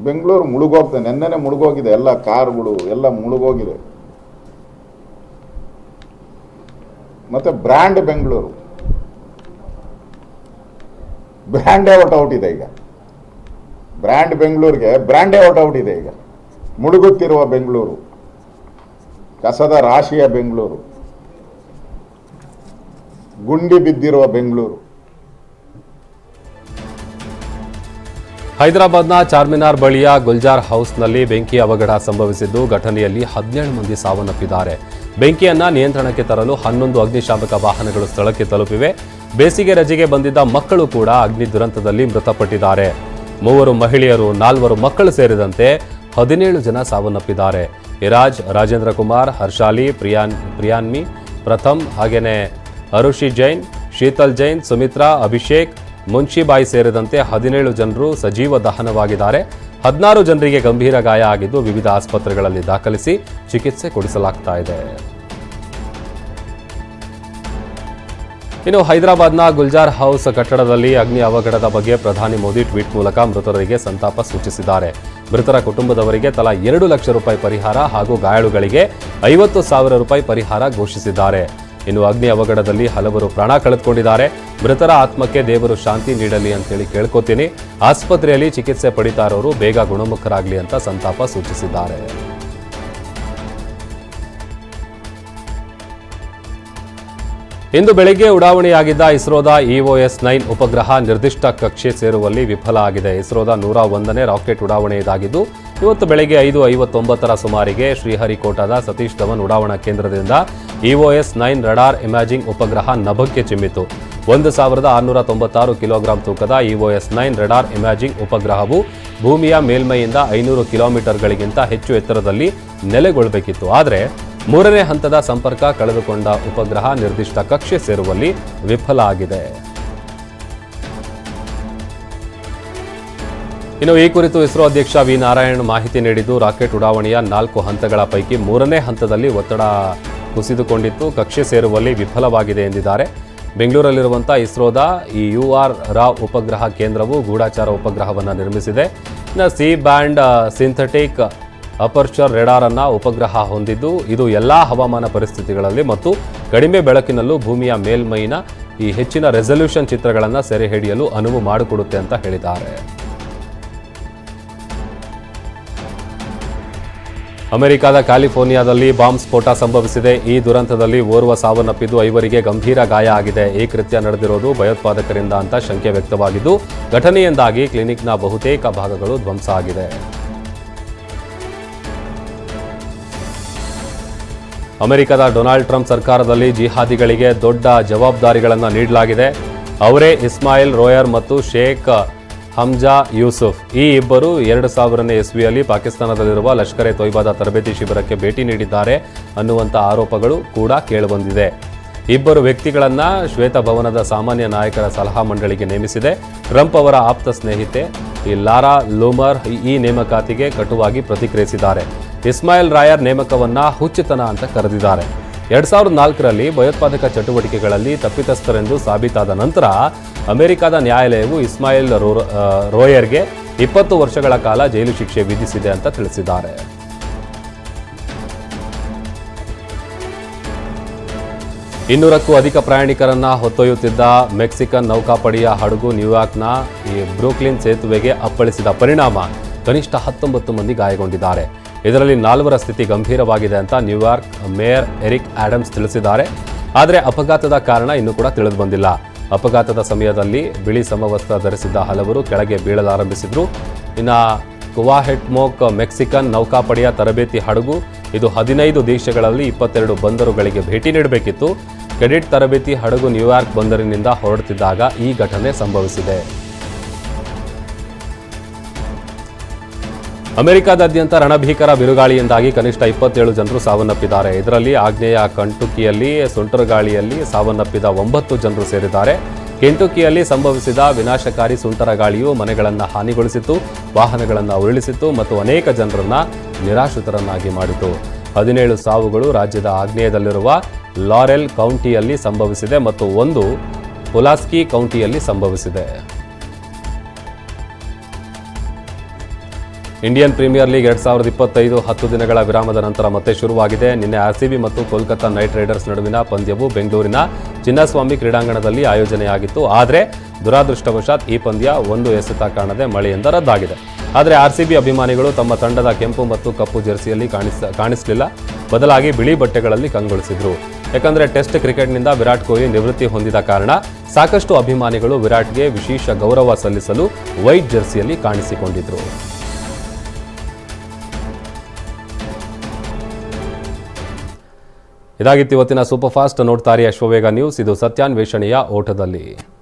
ಬೆಂಗಳೂರು ಮುಳುಗೋಗ್ತದೆ ನೆನ್ನೆನೆ ಮುಳುಗೋಗಿದೆ ಎಲ್ಲ ಕಾರ್ಗಳು ಎಲ್ಲ ಮುಳುಗೋಗಿದೆ. ಮತ್ತೆ ಬ್ರ್ಯಾಂಡ್ ಬೆಂಗಳೂರು ಬ್ರ್ಯಾಂಡೇ ಔಟ್ ಇದೆ ಈಗ. ಬ್ರ್ಯಾಂಡ್ ಬೆಂಗಳೂರಿಗೆ ಬ್ರ್ಯಾಂಡೇ ಔಟ್ ಇದೆ ಈಗ. ಮುಳುಗುತ್ತಿರುವ ಬೆಂಗಳೂರು ಕಸದ ರಾಶಿಯ ಬೆಂಗಳೂರು ಗುಂಡಿ ಬಿದ್ದಿರುವ ಬೆಂಗಳೂರು ಹೈದರಾಬಾದ್ನ ಚಾರ್ಮಿನಾರ್ ಬಳಿಯ ಗುಲ್ಜಾರ್ ಹೌಸ್ನಲ್ಲಿ ಬೆಂಕಿ ಅವಘಡ ಸಂಭವಿಸಿದ್ದು ಘಟನೆಯಲ್ಲಿ ಹದಿನೇಳು ಮಂದಿ ಸಾವನ್ನಪ್ಪಿದ್ದಾರೆ. ಬೆಂಕಿಯನ್ನ ನಿಯಂತ್ರಣಕ್ಕೆ ತರಲು ಹನ್ನೊಂದು ಅಗ್ನಿಶಾಮಕ ವಾಹನಗಳು ಸ್ಥಳಕ್ಕೆ ತಲುಪಿವೆ. ಬೇಸಿಗೆ ರಜೆಗೆ ಬಂದಿದ್ದ ಮಕ್ಕಳು ಕೂಡ ಅಗ್ನಿ ದುರಂತದಲ್ಲಿ ಮೃತಪಟ್ಟಿದ್ದಾರೆ. ಮೂವರು ಮಹಿಳೆಯರು, ನಾಲ್ವರು ಮಕ್ಕಳು ಸೇರಿದಂತೆ ಹದಿನೇಳು ಜನ ಸಾವನ್ನಪ್ಪಿದ್ದಾರೆ. ಇರಾಜ್, ರಾಜೇಂದ್ರ ಕುಮಾರ್, ಹರ್ಷಾಲಿ, ಪ್ರಿಯಾನ್, ಪ್ರಿಯಾನ್ಮಿ, ಪ್ರಥಮ್ ಹಾಗೆಯೇ ಅರುಷಿ ಜೈನ್, ಶೀತಲ್ ಜೈನ್, ಸುಮಿತ್ರಾ, ಅಭಿಷೇಕ್ ಮುನ್ಷಿಬಾಯಿ ಸೇರಿದಂತೆ ಹದಿನೇಳು ಜನರು ಸಜೀವ ದಹನವಾಗಿದ್ದಾರೆ. ಹದಿನಾರು ಜನರಿಗೆ ಗಂಭೀರ ಗಾಯ ಆಗಿದ್ದು ವಿವಿಧ ಆಸ್ಪತ್ರೆಗಳಲ್ಲಿ ದಾಖಲಿಸಿ ಚಿಕಿತ್ಸೆ ಕೊಡಿಸಲಾಗ್ತಾ ಇದೆ. ಇನ್ನು ಹೈದರಾಬಾದ್ನ ಗುಲ್ಜಾರ್ ಹೌಸ್ ಕಟ್ಟಡದಲ್ಲಿ ಅಗ್ನಿ ಅವಘಡದ ಬಗ್ಗೆ ಪ್ರಧಾನಿ ಮೋದಿ ಟ್ವೀಟ್ ಮೂಲಕ ಮೃತರಿಗೆ ಸಂತಾಪ ಸೂಚಿಸಿದ್ದಾರೆ. ಮೃತರ ಕುಟುಂಬದವರಿಗೆ ತಲಾ ಎರಡು ಲಕ್ಷ ರೂಪಾಯಿ ಪರಿಹಾರ ಹಾಗೂ ಗಾಯಾಳುಗಳಿಗೆ ಐವತ್ತು ಸಾವಿರ ರೂಪಾಯಿ ಪರಿಹಾರ ಘೋಷಿಸಿದ್ದಾರೆ. ಇನ್ನು ಅಗ್ನಿ ಅವಘಡದಲ್ಲಿ ಹಲವರು ಪ್ರಾಣ ಕಳೆದುಕೊಂಡಿದ್ದಾರೆ. ಮೃತರ ಆತ್ಮಕ್ಕೆ ದೇವರು ಶಾಂತಿ ನೀಡಲಿ ಅಂತೇಳಿ ಕೇಳ್ಕೊತೀನಿ. ಆಸ್ಪತ್ರೆಯಲ್ಲಿ ಚಿಕಿತ್ಸೆ ಪಡಿತಾ ಇರೋರು ಬೇಗ ಗುಣಮುಖರಾಗಲಿ ಅಂತ ಸಂತಾಪ ಸೂಚಿಸಿದ್ದಾರೆ. ಇಂದು ಬೆಳಗ್ಗೆ ಉಡಾವಣೆಯಾಗಿದ್ದ ಇಸ್ರೋದ ಇಒಎಸ್ ನೈನ್ ಉಪಗ್ರಹ ನಿರ್ದಿಷ್ಟ ಕಕ್ಷೆ ಸೇರುವಲ್ಲಿ ವಿಫಲ ಆಗಿದೆ. ಇಸ್ರೋದ ನೂರ ಒಂದನೇ ರಾಕೆಟ್ ಉಡಾವಣೆ ಇದಾಗಿದ್ದು ಇವತ್ತು ಬೆಳಗ್ಗೆ ಐದು ಐವತ್ತೊಂಬತ್ತರ ಸುಮಾರಿಗೆ ಶ್ರೀಹರಿಕೋಟಾದ ಸತೀಶ್ ಧವನ್ ಉಡಾವಣಾ ಕೇಂದ್ರದಿಂದ ಇಒಎಸ್ ನೈನ್ ರಡಾರ್ ಇಮ್ಯಾಜಿಂಗ್ ಉಪಗ್ರಹ ನಭಕ್ಕೆ ಚಿಮ್ಮಿತು. ಒಂದು ಸಾವಿರದ ಆರುನೂರ ತೊಂಬತ್ತಾರು ಕಿಲೋಗ್ರಾಂ ತೂಕದ ಇಒಎಸ್ ನೈನ್ ರಡಾರ್ ಇಮ್ಯಾಜಿಂಗ್ ಉಪಗ್ರಹವು ಭೂಮಿಯ ಮೇಲ್ಮೈಯಿಂದ ಐನೂರು ಕಿಲೋಮೀಟರ್ಗಳಿಗಿಂತ ಹೆಚ್ಚು ಎತ್ತರದಲ್ಲಿ ನೆಲೆಗೊಳ್ಳಬೇಕಿತ್ತು ಆದರೆ ಮೂರನೇ ಹಂತದ ಸಂಪರ್ಕ ಕಳೆದುಕೊಂಡ ಉಪಗ್ರಹ ನಿರ್ದಿಷ್ಟ ಕಕ್ಷೆ ಸೇರುವಲ್ಲಿ ವಿಫಲ ಆಗಿದೆ. ಇನ್ನು ಈ ಕುರಿತು ಇಸ್ರೋ ಅಧ್ಯಕ್ಷ ವಿ ನಾರಾಯಣ್ ಮಾಹಿತಿ ನೀಡಿದ್ದು, ರಾಕೆಟ್ ಉಡಾವಣೆಯ ನಾಲ್ಕು ಹಂತಗಳ ಪೈಕಿ ಮೂರನೇ ಹಂತದಲ್ಲಿ ಒತ್ತಡ ಕುಸಿದುಕೊಂಡಿತ್ತು. ಕಕ್ಷೆ ಸೇರುವಲ್ಲಿ ವಿಫಲವಾಗಿದೆ ಎಂದಿದ್ದಾರೆ. ಬೆಂಗಳೂರಲ್ಲಿರುವಂಥ ಇಸ್ರೋದ ಈ ಯು ಆರ್ ರಾವ್ ಉಪಗ್ರಹ ಕೇಂದ್ರವು ಗೂಢಾಚಾರ ಉಪಗ್ರಹವನ್ನು ನಿರ್ಮಿಸಿದೆ. ಇನ್ನು ಸಿ ಬ್ಯಾಂಡ್ ಸಿಂಥೆಟಿಕ್ ಅಪರ್ಚರ್ ರೆಡಾರನ್ನು ಉಪಗ್ರಹ ಹೊಂದಿದ್ದು, ಇದು ಎಲ್ಲಾ ಹವಾಮಾನ ಪರಿಸ್ಥಿತಿಗಳಲ್ಲಿ ಮತ್ತು ಕಡಿಮೆ ಬೆಳಕಿನಲ್ಲೂ ಭೂಮಿಯ ಮೇಲ್ಮೈನ ಈ ಹೆಚ್ಚಿನ ರೆಸಲ್ಯೂಷನ್ ಚಿತ್ರಗಳನ್ನು ಸೆರೆ ಹಿಡಿಯಲು ಅನುವು ಮಾಡಿಕೊಡುತ್ತೆ ಅಂತ ಹೇಳಿದ್ದಾರೆ. ಅಮೆರಿಕದ ಕ್ಯಾಲಿಫೋರ್ನಿಯಾದಲ್ಲಿ ಬಾಂಬ್ ಸ್ಫೋಟ ಸಂಭವಿಸಿದೆ. ಈ ದುರಂತದಲ್ಲಿ ಓರ್ವ ಸಾವನ್ನಪ್ಪಿದ್ದು ಐವರಿಗೆ ಗಂಭೀರ ಗಾಯ ಆಗಿದೆ. ಈ ಕೃತ್ಯ ನಡೆದಿರೋದು ಭಯೋತ್ಪಾದಕರಿಂದ ಅಂತ ಶಂಕೆ ವ್ಯಕ್ತವಾಗಿದ್ದು, ಘಟನೆಯಿಂದಾಗಿ ಕ್ಲಿನಿಕ್ನ ಬಹುತೇಕ ಭಾಗಗಳು ಧ್ವಂಸ ಆಗಿದೆ. ಅಮೆರಿಕದ ಡೊನಾಲ್ಡ್ ಟ್ರಂಪ್ ಸರ್ಕಾರದಲ್ಲಿ ಜಿಹಾದಿಗಳಿಗೆ ದೊಡ್ಡ ಜವಾಬ್ದಾರಿಗಳನ್ನು ನೀಡಲಾಗಿದೆ. ಅವರೇ ಇಸ್ಮಾಯಿಲ್, ರೋಯರ್ ಮತ್ತು ಶೇಖ್ ಹಮ್ಜಾ, ಯೂಸುಫ್ ಈ ಇಬ್ಬರು ಎರಡು ಸಾವಿರನೇ ಇಸ್ವಿಯಲ್ಲಿ ಪಾಕಿಸ್ತಾನದಲ್ಲಿರುವ ಲಷ್ಕರ್ ಎ ತೊಯ್ಬಾದ ತರಬೇತಿ ಶಿಬಿರಕ್ಕೆ ಭೇಟಿ ನೀಡಿದ್ದಾರೆ ಅನ್ನುವಂಥ ಆರೋಪಗಳು ಕೂಡ ಕೇಳಿಬಂದಿದೆ. ಇಬ್ಬರು ವ್ಯಕ್ತಿಗಳನ್ನು ಶ್ವೇತಭವನದ ಸಾಮಾನ್ಯ ನಾಯಕರ ಸಲಹಾ ಮಂಡಳಿಗೆ ನೇಮಿಸಿದೆ. ಟ್ರಂಪ್ ಅವರ ಆಪ್ತ ಸ್ನೇಹಿತೆ, ಈ ಲಾರಾ ಲೂಮರ್ ಈ ನೇಮಕಾತಿಗೆ ಕಟುವಾಗಿ ಪ್ರತಿಕ್ರಿಯಿಸಿದ್ದಾರೆ. ಇಸ್ಮಾಯಿಲ್ ರಾಯರ್ ನೇಮಕವನ್ನು ಹುಚ್ಚುತನ ಅಂತ ಕರೆದಿದ್ದಾರೆ. ಎರಡ್ ಸಾವಿರದ ನಾಲ್ಕರಲ್ಲಿ ಭಯೋತ್ಪಾದಕ ಚಟುವಟಿಕೆಗಳಲ್ಲಿ ತಪ್ಪಿತಸ್ಥರೆಂದು ಸಾಬೀತಾದ ನಂತರ ಅಮೆರಿಕದ ನ್ಯಾಯಾಲಯವು ಇಸ್ಮಾಯಿಲ್ ರೋಯರ್ಗೆ ಇಪ್ಪತ್ತು ವರ್ಷಗಳ ಕಾಲ ಜೈಲು ಶಿಕ್ಷೆ ವಿಧಿಸಿದೆ ಅಂತ ತಿಳಿಸಿದ್ದಾರೆ. ಇನ್ನೂರಕ್ಕೂ ಅಧಿಕ ಪ್ರಯಾಣಿಕರನ್ನ ಹೊತ್ತೊಯ್ಯುತ್ತಿದ್ದ ಮೆಕ್ಸಿಕನ್ ನೌಕಾಪಡೆಯ ಹಡಗು ನ್ಯೂಯಾರ್ಕ್ನ ಈ ಬ್ರೂಕ್ಲಿನ್ ಸೇತುವೆಗೆ ಅಪ್ಪಳಿಸಿದ ಪರಿಣಾಮ ಕನಿಷ್ಠ ಹತ್ತೊಂಬತ್ತು ಮಂದಿ ಗಾಯಗೊಂಡಿದ್ದಾರೆ. ಇದರಲ್ಲಿ ನಾಲ್ವರ ಸ್ಥಿತಿ ಗಂಭೀರವಾಗಿದೆ ಅಂತ ನ್ಯೂಯಾರ್ಕ್ ಮೇಯರ್ ಎರಿಕ್ ಆಡಮ್ಸ್ ತಿಳಿಸಿದ್ದಾರೆ. ಆದರೆ ಅಪಘಾತದ ಕಾರಣ ಇನ್ನೂ ಕೂಡ ತಿಳಿದು ಬಂದಿಲ್ಲ. ಅಪಘಾತದ ಸಮಯದಲ್ಲಿ ಬಿಳಿ ಸಮವಸ್ತ್ರ ಧರಿಸಿದ್ದ ಹಲವರು ಕೆಳಗೆ ಬೀಳಲಾರಂಭಿಸಿದ್ರು. ಇನ್ನು ಕುವಾಹೆಟ್ಮೋಕ್ ಮೆಕ್ಸಿಕನ್ ನೌಕಾಪಡೆಯ ತರಬೇತಿ ಹಡಗು ಇದು ಹದಿನೈದು ದೇಶಗಳಲ್ಲಿ ಇಪ್ಪತ್ತೆರಡು ಬಂದರುಗಳಿಗೆ ಭೇಟಿ ನೀಡಬೇಕಿತ್ತು. ಕೆಡೆಟ್ ತರಬೇತಿ ಹಡಗು ನ್ಯೂಯಾರ್ಕ್ ಬಂದರಿನಿಂದ ಹೊರಡುತ್ತಿದ್ದಾಗ ಈ ಘಟನೆ ಸಂಭವಿಸಿದೆ. ಅಮೆರಿಕದಾದ್ಯಂತ ರಣಭೀಕರ ಬಿರುಗಾಳಿಯಿಂದಾಗಿ ಕನಿಷ್ಠ ಇಪ್ಪತ್ತೇಳು ಜನರು ಸಾವನ್ನಪ್ಪಿದ್ದಾರೆ. ಇದರಲ್ಲಿ ಆಗ್ನೇಯ ಕಂಟುಕಿಯಲ್ಲಿ ಸುಂಟರಗಾಳಿಯಲ್ಲಿ ಸಾವನ್ನಪ್ಪಿದ ಒಂಬತ್ತು ಜನರು ಸೇರಿದ್ದಾರೆ. ಕೆಂಟುಕಿಯಲ್ಲಿ ಸಂಭವಿಸಿದ ವಿನಾಶಕಾರಿ ಸುಂಟರ ಗಾಳಿಯು ಮನೆಗಳನ್ನು ಹಾನಿಗೊಳಿಸಿತು ವಾಹನಗಳನ್ನು ಉರುಳಿಸಿತು ಮತ್ತು ಅನೇಕ ಜನರನ್ನ ನಿರಾಶ್ರಿತರನ್ನಾಗಿ ಮಾಡಿತು. ಹದಿನೇಳು ಸಾವುಗಳು ರಾಜ್ಯದ ಆಗ್ನೇಯದಲ್ಲಿರುವ ಲಾರೆಲ್ ಕೌಂಟಿಯಲ್ಲಿ ಸಂಭವಿಸಿದೆ ಮತ್ತು ಒಂದು ಪುಲಾಸ್ಕಿ ಕೌಂಟಿಯಲ್ಲಿ ಸಂಭವಿಸಿದೆ. ಇಂಡಿಯನ್ ಪ್ರೀಮಿಯರ್ ಲೀಗ್ ಎರಡ್ ಸಾವಿರದ ಇಪ್ಪತ್ತೈದು ಹತ್ತು ದಿನಗಳ ವಿರಾಮದ ನಂತರ ಮತ್ತೆ ಶುರುವಾಗಿದೆ. ನಿನ್ನೆ ಆರ್ಸಿಬಿ ಮತ್ತು ಕೋಲ್ಕತ್ತಾ ನೈಟ್ ರೈಡರ್ಸ್ ನಡುವಿನ ಪಂದ್ಯವು ಬೆಂಗಳೂರಿನ ಚಿನ್ನಸ್ವಾಮಿ ಕ್ರೀಡಾಂಗಣದಲ್ಲಿ ಆಯೋಜನೆಯಾಗಿತ್ತು. ಆದರೆ ದುರಾದೃಷ್ಟವಶಾತ್ ಈ ಪಂದ್ಯ ಒಂದು ಎಸೆತ ಕಾಣದೆ ಮಳೆಯಿಂದ ರದ್ದಾಗಿದೆ. ಆದರೆ ಆರ್ಸಿಬಿ ಅಭಿಮಾನಿಗಳು ತಮ್ಮ ತಂಡದ ಕೆಂಪು ಮತ್ತು ಕಪ್ಪು ಜೆರ್ಸಿಯಲ್ಲಿ ಕಾಣಿಸ, ಕಾಣಿಸಲಿಲ್ಲ. ಬದಲಾಗಿ ಬಿಳಿ ಬಟ್ಟೆಗಳಲ್ಲಿ ಕಂಗೊಳಿಸಿದ್ರು. ಯಾಕಂದರೆ ಟೆಸ್ಟ್ ಕ್ರಿಕೆಟ್ನಿಂದ ವಿರಾಟ್ ಕೊಹ್ಲಿ ನಿವೃತ್ತಿ ಹೊಂದಿದ ಕಾರಣ ಸಾಕಷ್ಟು ಅಭಿಮಾನಿಗಳು ವಿರಾಟ್ಗೆ ವಿಶೇಷ ಗೌರವ ಸಲ್ಲಿಸಲು ವೈಟ್ ಜೆರ್ಸಿಯಲ್ಲಿ ಕಾಣಿಸಿಕೊಂಡಿದ್ರು. ಇದಾಗಿತ್ತು ಇವತ್ತಿನ ಸೂಪರ್ ಫಾಸ್ಟ್ ನೋಡ್ತಾರೆ ಅಶ್ವವೇಗ ನ್ಯೂಸ್. ಇದು ಸತ್ಯಾನ್ವೇಷಣೆಯ ಓಟದಲ್ಲಿ.